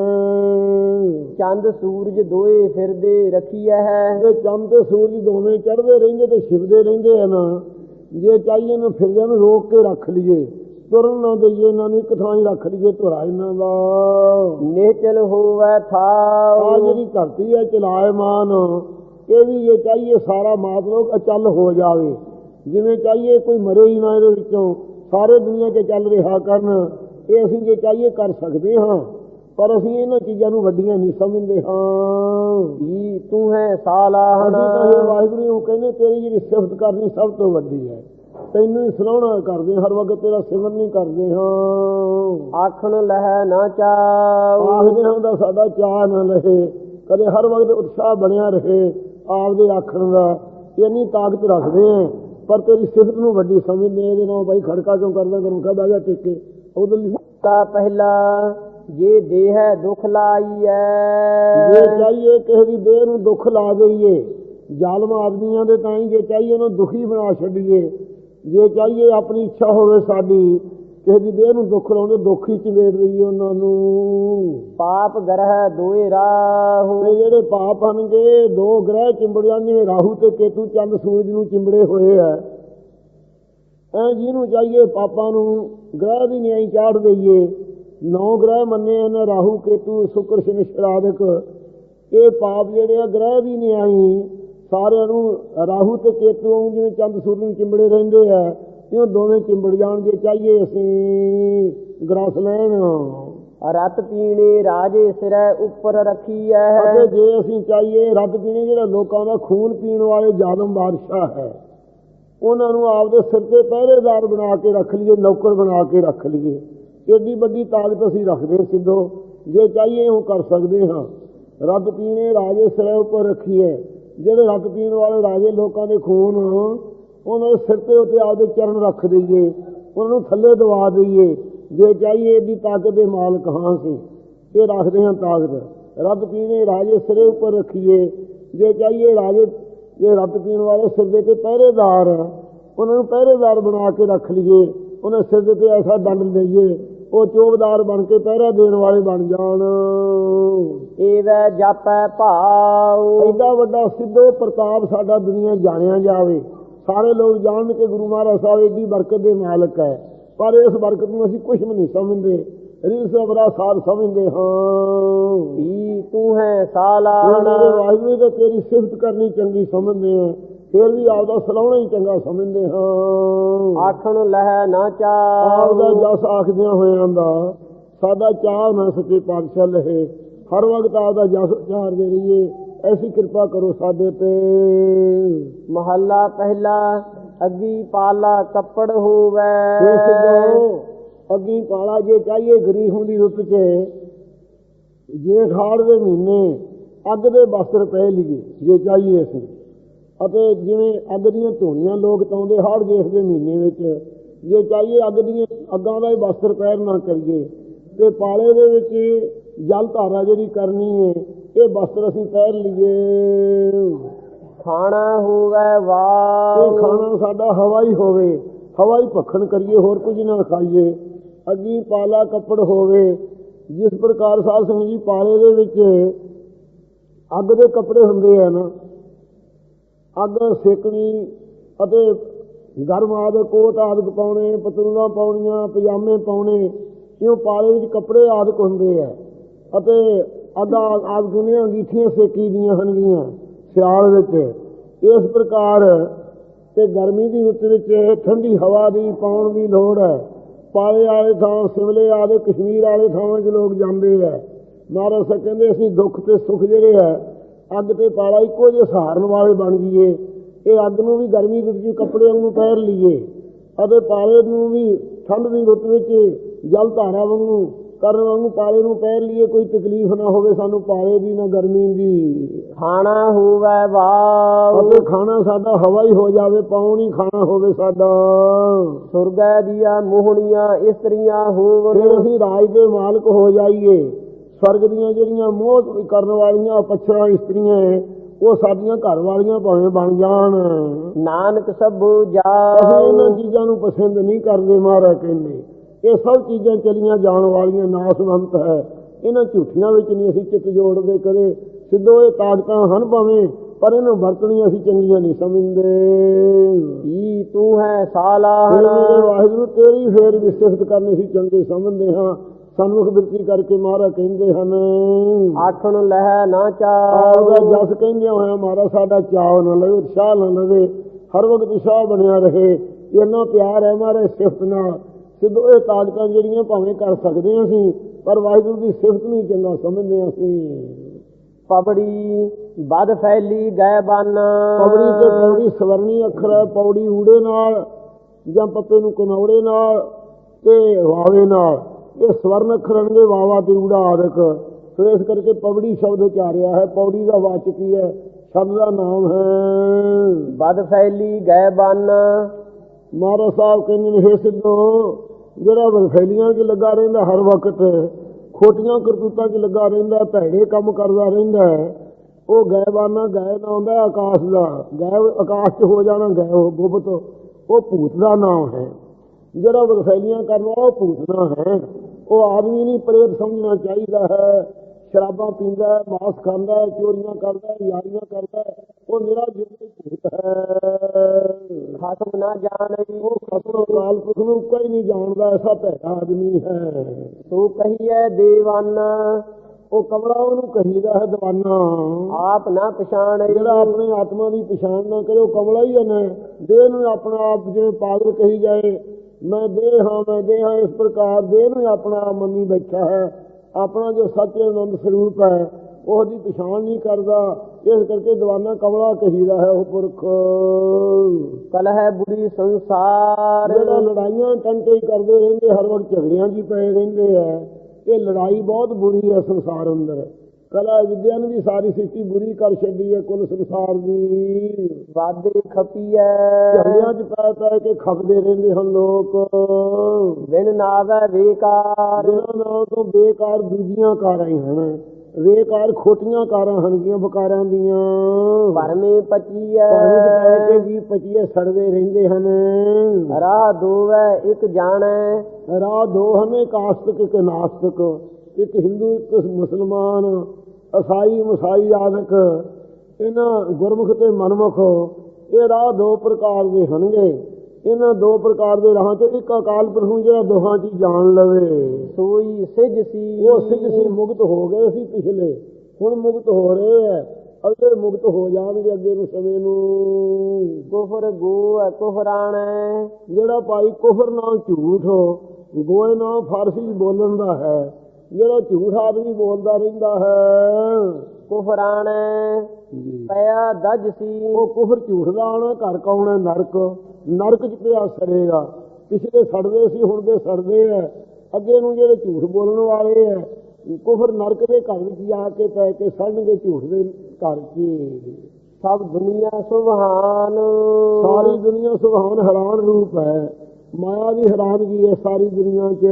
ਚੰਦ ਸੂਰਜ ਦੋਏ ਫਿਰਦੇ ਰਖੀਐ ਹੈ। ਤੇ ਚੰਦ ਤੇ ਸੂਰਜ ਦੋਵੇਂ ਚੜ੍ਹਦੇ ਰਹਿੰਦੇ ਤੇ ਛਿਪਦੇ ਰਹਿੰਦੇ ਆ ਨਾ ਜੇ ਚਾਹੀਏ ਨਾ ਫਿਰਦਿਆਂ ਨੂੰ ਰੋਕ ਕੇ ਰੱਖ ਲਈਏ। ਤੁਰਨ ਨਾ ਦਈਏ ਇਹਨਾਂ ਨੂੰ ਇੱਕ ਥਾਂ ਹੀ ਰੱਖ ਲਈਏ ਧੁਰਾ ਇਹਨਾਂ ਦਾ। ਨਿਹਚਲ ਹੋਵੇ ਆ ਥਾਉ ਜਿਹੜੀ ਧਰਤੀ ਹੈ ਚਲਾਇਮਾਨ ਇਹ ਵੀ ਜੇ ਚਾਹੀਏ ਸਾਰਾ ਮਾਤਲੋਕ ਅਚਲ ਹੋ ਜਾਵੇ। ਜਿਵੇਂ ਚਾਹੀਏ ਕੋਈ ਮਰੇ ਹੀ ਨਾ ਇਹਦੇ ਵਿੱਚੋਂ ਸਾਰੇ ਦੁਨੀਆ 'ਚ ਚੱਲ ਰਿਹਾ ਕਰਨ। ਇਹ ਅਸੀਂ ਜੇ ਚਾਹੀਏ ਕਰ ਸਕਦੇ ਹਾਂ ਪਰ ਅਸੀਂ ਇਹਨਾਂ ਚੀਜ਼ਾਂ ਨੂੰ ਵੱਡੀਆਂ ਨਹੀਂ ਸਮਝਦੇ। ਹਾਂ। ਧੀ ਤੂੰ ਹੈ ਸਾਲਾਹਣ। ਵਾਹਿਗੁਰੂ ਨੂੰ ਕਹਿੰਦੇ ਤੇਰੀ ਜਿਹੜੀ ਸਿਫਤ ਕਰਨੀ ਸਭ ਤੋਂ ਵੱਡੀ ਹੈ। ਤੈਨੂੰ ਹੀ ਸੁਣਾਉਣਾ ਕਰਦੇ ਹਰ ਵਕਤ ਤੇਰਾ ਸਿਮਰਨ ਨਹੀਂ ਕਰਦੇ ਹਾਂ। ਆਖਣ ਲਹਿ ਨਾ ਚਾਉ। ਆਖਦੇ ਹਾਂ ਦਾ ਸਾਡਾ ਚਾਹ ਨਾ ਰਹੇ। ਕਦੇ ਹਰ ਵਕਤ ਉਤਸ਼ਾਹ ਬਣਿਆ ਰਹੇ ਆਪਦੇ ਆਖਣ ਦਾ। ਇੰਨੀ ਤਾਕਤ ਰੱਖਦੇ ਆ ਪਰ ਤੇਰੀ ਸਿਫਤ ਨੂੰ ਵੱਡੀ ਸਮਝਦੇ ਇਹਦੇ ਨਾਲ ਬਾਈ ਖੜਕਾ ਕਿਉਂ ਕਰਦਾ ਕਰੂੰ ਕਹ ਬਹਿ ਜਾ ਟਿੱਕੇ। ਉਧਰ ਤਾ ਪਹਿਲਾ ਜੇ ਦੇਹ ਦੁਖ ਲਾਈਐ। ਜੇ ਚਾਹੀਏ ਕਿਸੇ ਦੀ ਦੇਹ ਨੂੰ ਦੁੱਖ ਲਾ ਦਈਏ ਜ਼ਾਲਮ ਆਦਮੀਆਂ ਦੇ ਤਾਂ ਹੀ ਜੇ ਚਾਹੀਏ ਉਹਨੂੰ ਦੁਖੀ ਬਣਾ ਛੱਡੀਏ। ਜੇ ਚਾਹੀਏ ਆਪਣੀ ਇੱਛਾ ਹੋਵੇ ਸਾਡੀ ਕਿਸੇ ਦੀ ਦੇਹ ਨੂੰ ਦੁੱਖ ਲਾਉਂਦੇ ਦੁੱਖ ਹੀ ਚਵੇੜ ਰਹੀ ਉਹਨਾਂ ਨੂੰ। ਪਾਪ ਗ੍ਰਹਿ ਦੋਏ ਰਾਹੂ। ਤੇ ਜਿਹੜੇ ਪਾਪ ਹਨਗੇ ਦੋ ਗ੍ਰਹਿ ਚਿੰਬੜ ਜਾਂਦੇ ਰਾਹੂ ਤੇ ਕੇਤੂ ਚੰਦ ਸੂਰਜ ਨੂੰ ਚਿੰਬੜੇ ਹੋਏ ਆ ਐ ਜਿਹਨੂੰ ਚਾਹੀਏ ਪਾਪਾਂ ਨੂੰ ਗ੍ਰਹਿ ਦੀ ਨਿਆਈ ਚਾੜ ਦਈਏ। ਨੌ ਗ੍ਰਹਿ ਮੰਨੇ ਹਨ ਰਾਹੂ ਕੇਤੂ ਸ਼ੁਕਰ ਸ਼ਨੀ ਸ਼ਰਾਦਕ ਇਹ ਪਾਪ ਜਿਹੜੇ ਆ ਗ੍ਰਹਿ ਦੀ ਨਿਆਈ। ਸਾਰਿਆਂ ਨੂੰ ਰਾਹੂ ਤੇ ਕੇਤੂ ਜਿਵੇਂ ਚੰਦ ਸੂਰਜ ਨੂੰ ਚਿੰਬੜੇ ਰਹਿੰਦੇ ਆ ਇਉਂ ਦੋਵੇਂ ਚਿੰਬੜ ਜਾਣਗੇ ਚਾਹੀਏ ਅਸੀਂ ਗ੍ਰਸ ਲੈਣ। ਰਤ ਪੀਣੇ ਰਾਜੇ ਸਿਰੈ ਉੱਪਰ ਰੱਖੀ ਅਤੇ ਹੈ ਜੇ ਅਸੀਂ ਚਾਹੀਏ ਰੱਬ ਪੀਣੇ ਜਿਹੜਾ ਲੋਕਾਂ ਦਾ ਖੂਨ ਪੀਣ ਵਾਲੇ ਜ਼ਾਲਮ ਬਾਦਸ਼ਾਹ ਹੈ। ਉਹਨਾਂ ਨੂੰ ਆਪਦੇ ਸਿਰ ਤੇ ਪਹਿਰੇਦਾਰ ਬਣਾ ਕੇ ਰੱਖ ਲਈਏ, ਨੌਕਰ ਬਣਾ ਕੇ ਰੱਖ ਲਈਏ। ਏਡੀ ਵੱਡੀ ਤਾਕਤ ਅਸੀਂ ਰੱਖਦੇ ਸਿੱਧੋ। ਜੇ ਚਾਹੀਏ ਉਹ ਕਰ ਸਕਦੇ ਹਾਂ। ਰੱਬ ਪੀਣੇ ਰਾਜੇ ਸਿਰ ਉੱਪਰ ਰੱਖੀਏ। ਜਿਹੜੇ ਰੱਬ ਪੀਣ ਵਾਲੇ ਰਾਜੇ ਲੋਕਾਂ ਦੇ ਖੂਨ ਉਹਨਾਂ ਦੇ ਸਿਰ ਤੇ ਉੱਤੇ ਆਪਦੇ ਚਰਨ ਰੱਖ ਦਈਏ। ਉਹਨਾਂ ਨੂੰ ਥੱਲੇ ਦਵਾ ਦਈਏ। ਜੇ ਚਾਹੀਏ ਏਡੀ ਤਾਕਤ ਦੇ ਮਾਲਕ ਹਾਂ ਅਸੀਂ। ਇਹ ਰੱਖਦੇ ਹਾਂ ਤਾਕਤ। ਰੱਬ ਪੀਣੇ ਰਾਜੇ ਸਿਰੇ ਉੱਪਰ ਰੱਖੀਏ। ਜੇ ਚਾਹੀਏ ਰਾਜੇ ਜੇ ਰੱਬ ਪੀਣ ਵਾਲੇ ਸਿਰ ਦੇ ਤੇ ਪਹਿਰੇਦਾਰ ਉਹਨਾਂ ਨੂੰ ਪਹਿਰੇਦਾਰ ਬਣਾ ਕੇ ਰੱਖ ਲਈਏ ਉਹਨਾਂ ਸਿਰ ਦੇ ਤੇ ਐਸਾ ਦੰਡ ਲਈਏ ਉਹ ਚੋਬਦਾਰ ਬਣ ਕੇ ਪਹਿਰਾ ਦੇਣ ਵਾਲੇ ਬਣ ਜਾਣ। ਏਵੈ ਜਾਪੈ ਭਾਉ। ਐਡਾ ਵੱਡਾ ਸਿੱਧੋ ਪ੍ਰਤਾਪ ਸਾਡਾ ਦੁਨੀਆ ਜਾਣਿਆ ਜਾਵੇ। ਸਾਰੇ ਲੋਕ ਜਾਣ ਕੇ ਗੁਰੂ ਮਹਾਰਾਜ ਸਾਹਿਬ ਏਡੀ ਬਰਕਤ ਦੇ ਮਾਲਕ ਹੈ। ਪਰ ਇਸ ਬਰਕਤ ਨੂੰ ਅਸੀਂ ਕੁਝ ਵੀ ਨਹੀਂ ਸਮਝਦੇ। ਰੀਸ ਬੜਾ ਸਾਧ ਸਮਝਦੇ ਹਾਂ। ਈ ਤੂੰ ਹੈ ਮੇਰੇ ਵਾਹਿਗੁਰੂ ਤੇ ਤੇਰੀ ਸਿਫਤ ਕਰਨੀ ਚੰਗੀ ਸਮਝਦੇ ਆ ਫਿਰ ਵੀ ਆਪਦਾ ਸਲਾਉਣਾ ਹੀ ਚੰਗਾ ਸਮਝਦੇ ਹਾਂ। ਆਖਣ ਲਹਿ ਨਾ ਆਪਦਾ ਚਾਉ ਜਸ ਆਖਦਿਆਂ ਹੋਇਆਂ ਦਾ। ਸਾਡਾ ਚਾਹ ਨਾ ਸੱਚੇ ਪਾਤਸ਼ਾਹ ਲਹੇ। ਹਰ ਵਕਤ ਆਪਦਾ ਜਸ ਚਾਰਦੇ ਰਹੀਏ। ਐਸੀ ਕਿਰਪਾ ਕਰੋ ਸਾਡੇ ਤੇ। ਮਹੱਲਾ ਪਹਿਲਾ ਅੱਗੀ ਪਾਲਾ ਕੱਪੜ ਹੋਵੇ। ਇਸ ਜੋ ਅੱਗੀ ਪਾਲਾ ਜੇ ਚਾਹੀਏ ਗਰੀਬ ਦੀ ਰੁੱਤ 'ਚ ਜੇ ਖਾੜ ਦੇ ਮਹੀਨੇ ਅੱਗ ਦੇ ਬਸਤਰ ਪੈ ਲਈਏ ਜੇ ਚਾਹੀਏ ਅਸੀਂ। ਅਤੇ ਜਿਵੇਂ ਅੱਗ ਦੀਆਂ ਧੂਣੀਆਂ ਲੋਕ ਤਾਉਂਦੇ ਹਾੜ ਜੇਠ ਦੇ ਮਹੀਨੇ ਵਿੱਚ ਜੇ ਚਾਹੀਏ ਅੱਗ ਦੀਆਂ ਅੱਗਾਂ ਦਾ ਹੀ ਬਸਤਰ ਪੈਰ ਨਾ ਕਰੀਏ ਤੇ ਪਾਲੇ ਦੇ ਵਿੱਚ ਜਲ ਧਾਰਾ ਜਿਹੜੀ ਕਰਨੀ ਹੈ ਇਹ ਬਸਤਰ ਅਸੀਂ ਪਹਿਰ ਲਈਏ। ਖਾਣਾ ਹੋਵੇ ਇਹ ਵਾਉ ਖਾਣਾ ਸਾਡਾ ਹਵਾ ਹੀ ਹੋਵੇ ਹਵਾ ਹੀ ਭਖਣ ਕਰੀਏ ਹੋਰ ਕੁਝ ਨਾ ਖਾਈਏ। ਅੱਗੀ ਪਾਲਾ ਕੱਪੜ ਹੋਵੇ, ਜਿਸ ਪ੍ਰਕਾਰ ਸਾਧ ਸੰਗਤ ਜੀ ਪਾਲੇ ਦੇ ਵਿੱਚ ਅੱਗ ਦੇ ਕੱਪੜੇ ਹੁੰਦੇ ਆ ਨਾ ਅੱਗ ਸੇਕਣੀ ਅਤੇ ਗਰਮ ਆਦਿ, ਕੋਟ ਆਦਿਕ ਪਾਉਣੇ ਪਤਲੂਆਂ ਪਾਉਣੀਆਂ, ਪਜਾਮੇ ਪਾਉਣੇ, ਇਉਂ ਪਾਲੇ ਵਿੱਚ ਕੱਪੜੇ ਆਦਿਕ ਹੁੰਦੇ ਆ। ਅਤੇ ਅੱਗਾ ਆਦਿਕ ਨੇ ਅੰਗੀਠੀਆਂ ਸੇਕੀ ਦੀਆਂ ਹਨਗੀਆਂ ਸਿਆਲ ਵਿੱਚ। ਇਸ ਪ੍ਰਕਾਰ ਤੇ ਗਰਮੀ ਦੀ ਰੁੱਤ ਵਿੱਚ ਠੰਡੀ ਹਵਾ ਦੀ ਪਾਉਣ ਦੀ ਲੋੜ ਹੈ। ਪਾਲੇ ਵਾਲੇ ਥਾਂ, ਸਿਮਲੇ ਆਦੇ ਕਸ਼ਮੀਰ ਵਾਲੇ ਥਾਵਾਂ 'ਚ ਲੋਕ ਜਾਂਦੇ ਆ। ਮਹਾਰਾਜ ਸਾਹਿਬ ਕਹਿੰਦੇ, ਅਸੀਂ ਦੁੱਖ ਤੇ ਸੁੱਖ ਜਿਹੜੇ ਆ, ਅੱਗ ਤੇ ਪਾਲਾ ਇੱਕੋ ਜਿਹੇ ਸਹਾਰਨ ਵਾਲੇ ਬਣ ਜਾਈਏ। ਇਹ ਅੱਗ ਨੂੰ ਵੀ ਗਰਮੀ ਦੇ ਵਿੱਚ ਕੱਪੜੇ ਵਾਂਗੂ ਪਹਿਰ ਲਈਏ। ਅਤੇ ਪਾਲੇ ਨੂੰ ਵੀ ਠੰਡ ਦੀ ਰੁੱਤ ਵਿੱਚ ਜਲ ਧਾਰਾ ਵਾਂਗੂ ਕਰਨ ਵਾਂਗੂ ਪਾਲੇ ਨੂੰ ਪਹਿਰ ਲਈਏ ਕੋਈ ਤਕਲੀਫ ਨਾ ਹੋਵੇ ਸਾਨੂੰ ਪਾਲੇ ਦੀ ਨਾ ਗਰਮੀ ਦੀ। ਖਾਣਾ ਹੋਵੇ ਵਾਉ ਅਤੇ ਖਾਣਾ ਸਾਡਾ ਹਵਾ ਹੀ ਹੋ ਜਾਵੇ ਹੀ ਖਾਣਾ ਹੋਵੇ ਸਾਡਾ। ਸੁਰਗੈ ਦੀਆਂ ਮੋਹਣੀਆਂ ਇਸਤਰੀਆਂ ਹੋਵਣ। ਅਸੀਂ ਰਾਜ ਦੇ ਮਾਲਕ ਹੋ ਜਾਈਏ। ਸਵਰਗ ਦੀਆਂ ਜਿਹੜੀਆਂ ਮੋਹ ਕਰਨ ਵਾਲੀਆਂ ਪਛੜਾ ਇਸਤਰੀਆਂ ਹੈ, ਉਹ ਸਾਡੀਆਂ ਘਰ ਵਾਲੀਆਂ ਭਾਵੇਂ ਬਣ ਜਾਣ। ਨਾਨਕ ਸਭੂ ਅਸੀਂ ਇਹਨਾਂ ਚੀਜ਼ਾਂ ਨੂੰ ਪਸੰਦ ਨਹੀਂ ਕਰਦੇ ਮਹਾਰਾਜ ਕਹਿੰਦੇ। ਇਹ ਸਭ ਚੀਜ਼ਾਂ ਚਲੀਆਂ ਜਾਣ ਵਾਲੀਆਂ ਨਾਸਵੰਤ ਹੈ। ਇਹਨਾਂ ਝੂਠੀਆਂ ਵਿੱਚ ਨਹੀਂ ਅਸੀਂ ਚਿੱਤ ਜੋੜਦੇ ਕਦੇ ਸਿੱਧੋ ਇਹ ਤਾਕਤਾਂ ਹਨ ਭਾਵੇਂ ਪਰ ਇਹਨੂੰ ਵਰਤਣੀਆਂ ਅਸੀਂ ਚੰਗੀਆਂ ਨਹੀਂ ਸਮਝਦੇ। ਈ ਤੂੰ ਹੈ ਸਾਲਾਹਣ। ਮੇਰੇ ਵਾਹਿਗੁਰੂ ਤੇਰੀ ਫੇਰ ਵੀ ਸਿਫਤ ਕਰਨੀ ਸੀ ਚੰਗੇ ਸਮਝਦੇ ਹਾਂ। ਸਨਮੁਖ ਬਿਰਤੀ ਕਰਕੇ ਮਹਾਰਾਜ ਕਹਿੰਦੇ ਹਨ ਆਖਣ ਲਹਿ ਨਾ ਚਾਉ ਜਸ ਕਹਿੰਦੇ ਹੋਇਆ ਮਹਾਰਾਜ ਸਾਡਾ ਚਾਅ ਨਾ ਲਵੇ ਉਤਸ਼ਾਹ ਨਾ ਲਵੇ। ਹਰ ਵਕਤ ਉਤਸ਼ਾਹ ਬਣਿਆ ਰਹੇ। ਇੰਨਾ ਪਿਆਰ ਹੈ ਮਹਾਰਾਜ ਸਿਫਤ ਨਾਲ। ਸਿੱਧੋ ਇਹ ਤਾਕਤਾਂ ਜਿਹੜੀਆਂ ਭਾਵੇਂ ਕਰ ਸਕਦੇ ਹਾਂ ਅਸੀਂ ਪਰ ਵਾਹਿਗੁਰੂ ਦੀ ਸਿਫਤ ਨੂੰ ਹੀ ਚੰਗਾ ਸਮਝਦੇ ਹਾਂ ਅਸੀਂ। ਪਬੜੀ ਬਦ ਫੈਲੀ ਗਏ ਬਨ ਪੌੜੀ ਤੇ ਪੌੜੀ ਸਵਰਣੀ ਅੱਖਰ ਹੈ ਪੌੜੀ ਊੜੇ ਨਾਲ ਜਾਂ ਪੱਪੇ ਨੂੰ ਕਨੌੜੇ ਨਾਲ ਤੇ ਵਾਵੇ ਨਾਲ। ਇਹ ਸਵਰਨ ਅੱਖਰ ਹਨਗੇ ਵਾਵਾ ਤੇ ਊੜਾ ਆਦਿਕ। ਸੋ ਇਸ ਕਰਕੇ ਪੌੜੀ ਸ਼ਬਦ ਉਚਾਰਿਆ ਹੈ। ਪੌੜੀ ਦਾ ਵਾਚਕ ਕੀ ਹੈ। ਸ਼ਬਦ ਦਾ ਨਾਮ ਹੈ ਬਦ ਫੈਲੀ ਗਏ ਬਨ ਮਹਾਰਾਜ ਸਾਹਿਬ ਕਹਿੰਦੇ ਨੇ ਹੇ ਸਿੱਧੋ ਜਿਹੜਾ ਵਰਫੈਲੀਆਂ 'ਚ ਲੱਗਾ ਰਹਿੰਦਾ ਹਰ ਵਕਤ, ਖੋਟੀਆਂ ਕਰਤੂਤਾਂ 'ਚ ਲੱਗਾ ਰਹਿੰਦਾ, ਭੈੜੇ ਕੰਮ ਕਰਦਾ ਰਹਿੰਦਾ, ਉਹ ਗੈਬਾਨਾ ਗਾਇ ਨਾ ਹੁੰਦਾ ਆਕਾਸ਼ ਦਾ, ਗਾਇਬ ਆਕਾਸ਼ 'ਚ ਹੋ ਜਾਣਾ ਗਾਇਬ ਗੁਪਤ, ਉਹ ਭੂਤ ਦਾ ਨਾਮ ਹੈ। ਜਿਹੜਾ ਬਦਫੈਲੀਆਂ ਕਰਨਾ ਉਹ ਭੂਤ ਨਾ ਹੈ। ਉਹ ਆਦਮੀ ਨਹੀਂ ਪ੍ਰੇਤ ਸਮਝਣਾ ਚਾਹੀਦਾ ਹੈ। ਸ਼ਰਾਬਾਂ ਪੀਂਦਾ ਹੈ ਮਾਸ ਖਾਂਦਾ ਹੈ ਚੋਰੀਆਂ ਕਰਦਾ ਹੈ ਯਾਰੀਆਂ ਕਰਦਾ ਹੈ ਉਹ ਮੇਰਾ ਜਿਵੇਂ ਭੂਤ ਹੈ। ਖਸਮ ਨਾ ਜਾਣਈ ਉਹ ਖਸਮ ਕਾਲ ਪੁਰਖ ਨੂੰ ਕੋਈ ਨਹੀਂ ਜਾਣਦਾ ਐਸਾ ਭੈੜਾ ਆਦਮੀ ਹੈ। ਤੂੰ ਕਹੀਐ ਦੇਵਾਨ। ਉਹ ਕਮਲਾ ਉਹਨੂੰ ਕਹੀਦਾ ਹੈ ਦੀਵਾਨਾ। ਆਪ ਨਾ ਪਛਾਣਈ ਜਿਹੜਾ ਆਪਣੇ ਆਤਮਾ ਦੀ ਪਛਾਣ ਨਾ ਕਰੇ ਉਹ ਕਮਲਾ ਹੀ ਹੈ ਨਾ। ਦੇਹ ਨੂੰ ਆਪਣਾ ਆਪ ਜਿਵੇਂ ਪਾਗਲ ਕਹੀ ਜਾਏ ਮੈਂ ਦੇਹ ਹਾਂ ਮੈਂ ਦੇਹ ਹਾਂ ਇਸ ਪ੍ਰਕਾਰ ਦੇਹ ਨੂੰ ਆਪਣਾ ਆਪ ਮੰਨੀ ਬੈਠਾ ਹੈ। ਆਪਣਾ ਜੋ ਸੱਚ ਆਨੰਦ ਸਰੂਪ ਹੈ ਉਹਦੀ ਪਛਾਣ ਨਹੀਂ ਕਰਦਾ। ਇਸ ਕਰਕੇ ਦੀਵਾਨਾ ਕਮਲਾ ਕਹੀਦਾ ਹੈ ਉਹ ਪੁਰਖ। ਕਲਹ ਬੁਰੀ ਸੰਸਾਰ। ਜਿਹੜਾ ਲੜਾਈਆਂ ਟੰਟੇ ਹੀ ਕਰਦੇ ਰਹਿੰਦੇ ਹਰ ਵਕਤ ਝਗੜਿਆਂ ਹੀ ਪਏ ਰਹਿੰਦੇ ਆ ਇਹ ਲੜਾਈ ਬਹੁਤ ਬੁਰੀ ਹੈ ਸੰਸਾਰ ਅੰਦਰ। ਕਲਾ ਵਿਦਿਆ ਨੇ ਵੀ ਸਾਰੀ ਸ੍ਰਿਸ਼ਟੀ ਬੁਰੀ ਕਰ ਛੱਡੀ ਹੈ ਕੁੱਲ ਸੰਸਾਰ ਦੀ। ਵਾਦੇ ਖਪੀਐ ਝਗੜਿਆਂ 'ਚ ਪੈ ਪੈ ਕੇ ਖਪਦੇ ਰਹਿੰਦੇ ਹਨ ਲੋਕ। ਬਿਨ ਨਾਵੈ ਵੇਕਾਰ ਨਾਲ ਤੋਂ ਬੇਕਾਰ ਦੂਜੀਆਂ ਕਾਰਾਂ ਹੀ ਹਨ। ਬੇਕਾਰ ਖੋਟੀਆਂ ਕਾਰਾਂ ਹਨਗੀਆਂ ਬਕਾਰਾਂ ਦੀਆਂ। ਭਰਮੇ ਪਚੀਐ ਪਰਮਿਤ ਪੈ ਕੇ ਜੀ ਪਚੀਏ ਸੜਦੇ ਰਹਿੰਦੇ ਹਨ। ਰਾਹ ਦੋਵੈ ਇੱਕ ਜਾਣੈ। ਰਾਹ ਦੋ ਹਨ ਇੱਕ ਆਸਤਕ ਇੱਕ ਨਾਸਤਕ। ਇੱਕ ਹਿੰਦੂ ਇੱਕ ਮੁਸਲਮਾਨ। ਅਸਾਈ ਮਸਾਈ ਆਦਿਕ ਇਹਨਾਂ ਗੁਰਮੁਖ ਤੇ ਮਨਮੁਖ ਇਹ ਰਾਹ ਦੋ ਪ੍ਰਕਾਰ ਦੇ ਹਨਗੇ ਇਹਨਾਂ ਦੋ ਪ੍ਰਕਾਰ ਦੇ ਰਾਹਾਂ ਚੋਂ ਇੱਕ ਅਕਾਲ ਪੁਰਖ ਜਿਹੜਾ ਦੋਹਾਂ 'ਚ ਜਾਣ ਲਵੇ। ਸੋਈ ਸਿਜ ਸੀ। ਉਹ ਸਿੱਧ ਸੀ ਮੁਕਤ ਹੋ ਗਏ ਸੀ ਪਿਛਲੇ। ਹੁਣ ਮੁਕਤ ਹੋ ਰਹੇ ਐ। ਅਗਲੇ ਮੁਕਤ ਹੋ ਜਾਣਗੇ ਅੱਗੇ ਨੂੰ ਸਮੇਂ ਨੂੰ। ਕੁਫਰ ਗੋ ਕੁਫਰਾਣੈ ਜਿਹੜਾ ਭਾਈ ਕੁਫਰ ਨਾਲ ਝੂਠ ਗੋਏ ਨਾਲ ਫਾਰਸੀ ਬੋਲਣ ਦਾ ਹੈ। ਜਿਹੜਾ ਝੂਠ ਆਦਮੀ ਬੋਲਦਾ ਰਹਿੰਦਾ ਹੈ। ਕੁਫਰਾਣੈ ਪਿਆ ਦਜ ਸੀ। ਉਹ ਕੁਫਰ ਝੂਠ ਦਾ ਆਣਾ ਘਰ ਕਾਉਣਾ ਨਰਕ। ਨਰਕ 'ਚ ਪਿਆ ਸੜੇਗਾ ਪਿਛਲੇ ਸੜਦੇ ਸੀ ਹੁਣ ਦੇ ਸੜਦੇ ਐ ਅੱਗੇ ਨੂੰ ਜਿਹੜੇ ਝੂਠ ਬੋਲਣ ਵਾਲੇ ਐ ਕੁਫਰ ਨਰਕ ਦੇ ਘਰ ਵਿੱਚ ਜਾ ਕੇ ਪੈ ਕੇ ਸੜਨਗੇ ਝੂਠ ਦੇ ਘਰ 'ਚ। ਸਭ ਦੁਨੀਆ ਸੁਭਾਨ। ਸਾਰੀ ਦੁਨੀਆ ਸੁਭਾਨ ਹੈਰਾਨ ਰੂਪ ਹੈ। ਮਾਇਆ ਦੀ ਹੈਰਾਨਗੀ ਹੈ ਸਾਰੀ ਦੁਨੀਆ 'ਚ।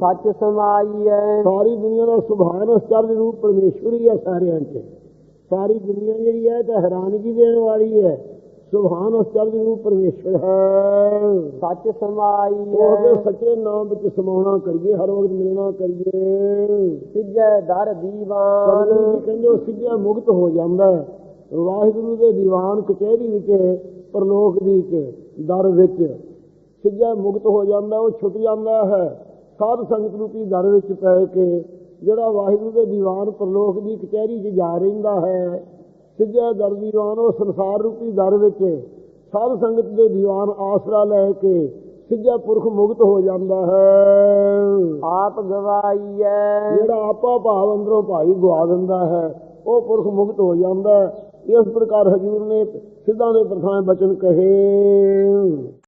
ਸੱਚ ਸਮਾਈਐ ਸਾਰੀ ਦੁਨੀਆ ਦਾ ਸੁਭਾਨ ਅਚਰਜ ਰੂਪ ਪਰਮੇਸ਼ਵਰ ਹੀ ਹੈ ਸਾਰਿਆਂ 'ਚ। ਸਾਰੀ ਦੁਨੀਆ ਜਿਹੜੀ ਹੈ ਤਾਂ ਹੈਰਾਨਗੀ ਦੇਣ ਵਾਲੀ ਹੈ। ਸੁਭਾਨ ਅਚਰਜ ਰੂਪ ਪਰਮੇਸ਼ਵਰ ਹੈ। ਸੱਚ ਉਹਦੇ ਸਮਾਈਐ ਸੱਚੇ ਨਾਮ ਵਿੱਚ ਸਮਾਉਣਾ ਕਰੀਏ ਹਰ ਵਕਤ ਮਿਲਣਾ ਕਰੀਏ। ਸਿਜੈ ਦਰ ਦੀਵਾਨ। ਕਹਿੰਦੇ ਸਿੱਧਿਆ ਮੁਕਤ ਹੋ ਜਾਂਦਾ ਹੈ। ਵਾਹਿਗੁਰੂ ਦੇ ਦੀਵਾਨ ਕਚਹਿਰੀ ਵਿੱਚ ਪਰਲੋਕ ਦੀ ਚ ਦਰ ਵਿੱਚ। ਸਿੱਧਾ ਮੁਕਤ ਹੋ ਜਾਂਦਾ ਉਹ ਛੁੱਟ ਜਾਂਦਾ ਹੈ। ਸਾਧ ਸੰਗਤ ਰੂਪੀ ਦਰ ਵਿੱਚ ਪੈ ਕੇ ਜਿਹੜਾ ਵਾਹਿਗੁਰੂ ਦੇ ਦੀਵਾਨ ਪਰਲੋਕ ਦੀ ਕਚਹਿਰੀ 'ਚ ਜਾ ਰਹਿੰਦਾ ਹੈ ਸਿੱਧਾ ਦਰ ਦੀਵਾਨ ਉਹ ਸੰਸਾਰ ਰੂਪੀ ਦਰ ਵਿੱਚ ਸਾਧ ਸੰਗਤ ਦੇ ਦੀਵਾਨ ਆਸਰਾ ਲੈ ਕੇ ਸਿੱਧਾ ਪੁਰਖ ਮੁਕਤ ਹੋ ਜਾਂਦਾ ਹੈ। ਆਪ ਗਵਾਈਐ। ਜਿਹੜਾ ਆਪਾ ਭਾਵ ਅੰਦਰੋਂ ਭਾਈ ਗਵਾ ਦਿੰਦਾ ਹੈ ਉਹ ਪੁਰਖ ਮੁਕਤ ਹੋ ਜਾਂਦਾ ਹੈ। ਇਸ ਪ੍ਰਕਾਰ ਹਜੂਰ ਨੇ ਸਿੱਧਾਂ ਦੇ ਪ੍ਰਥਾਏ ਬਚਨ ਕਹੇ।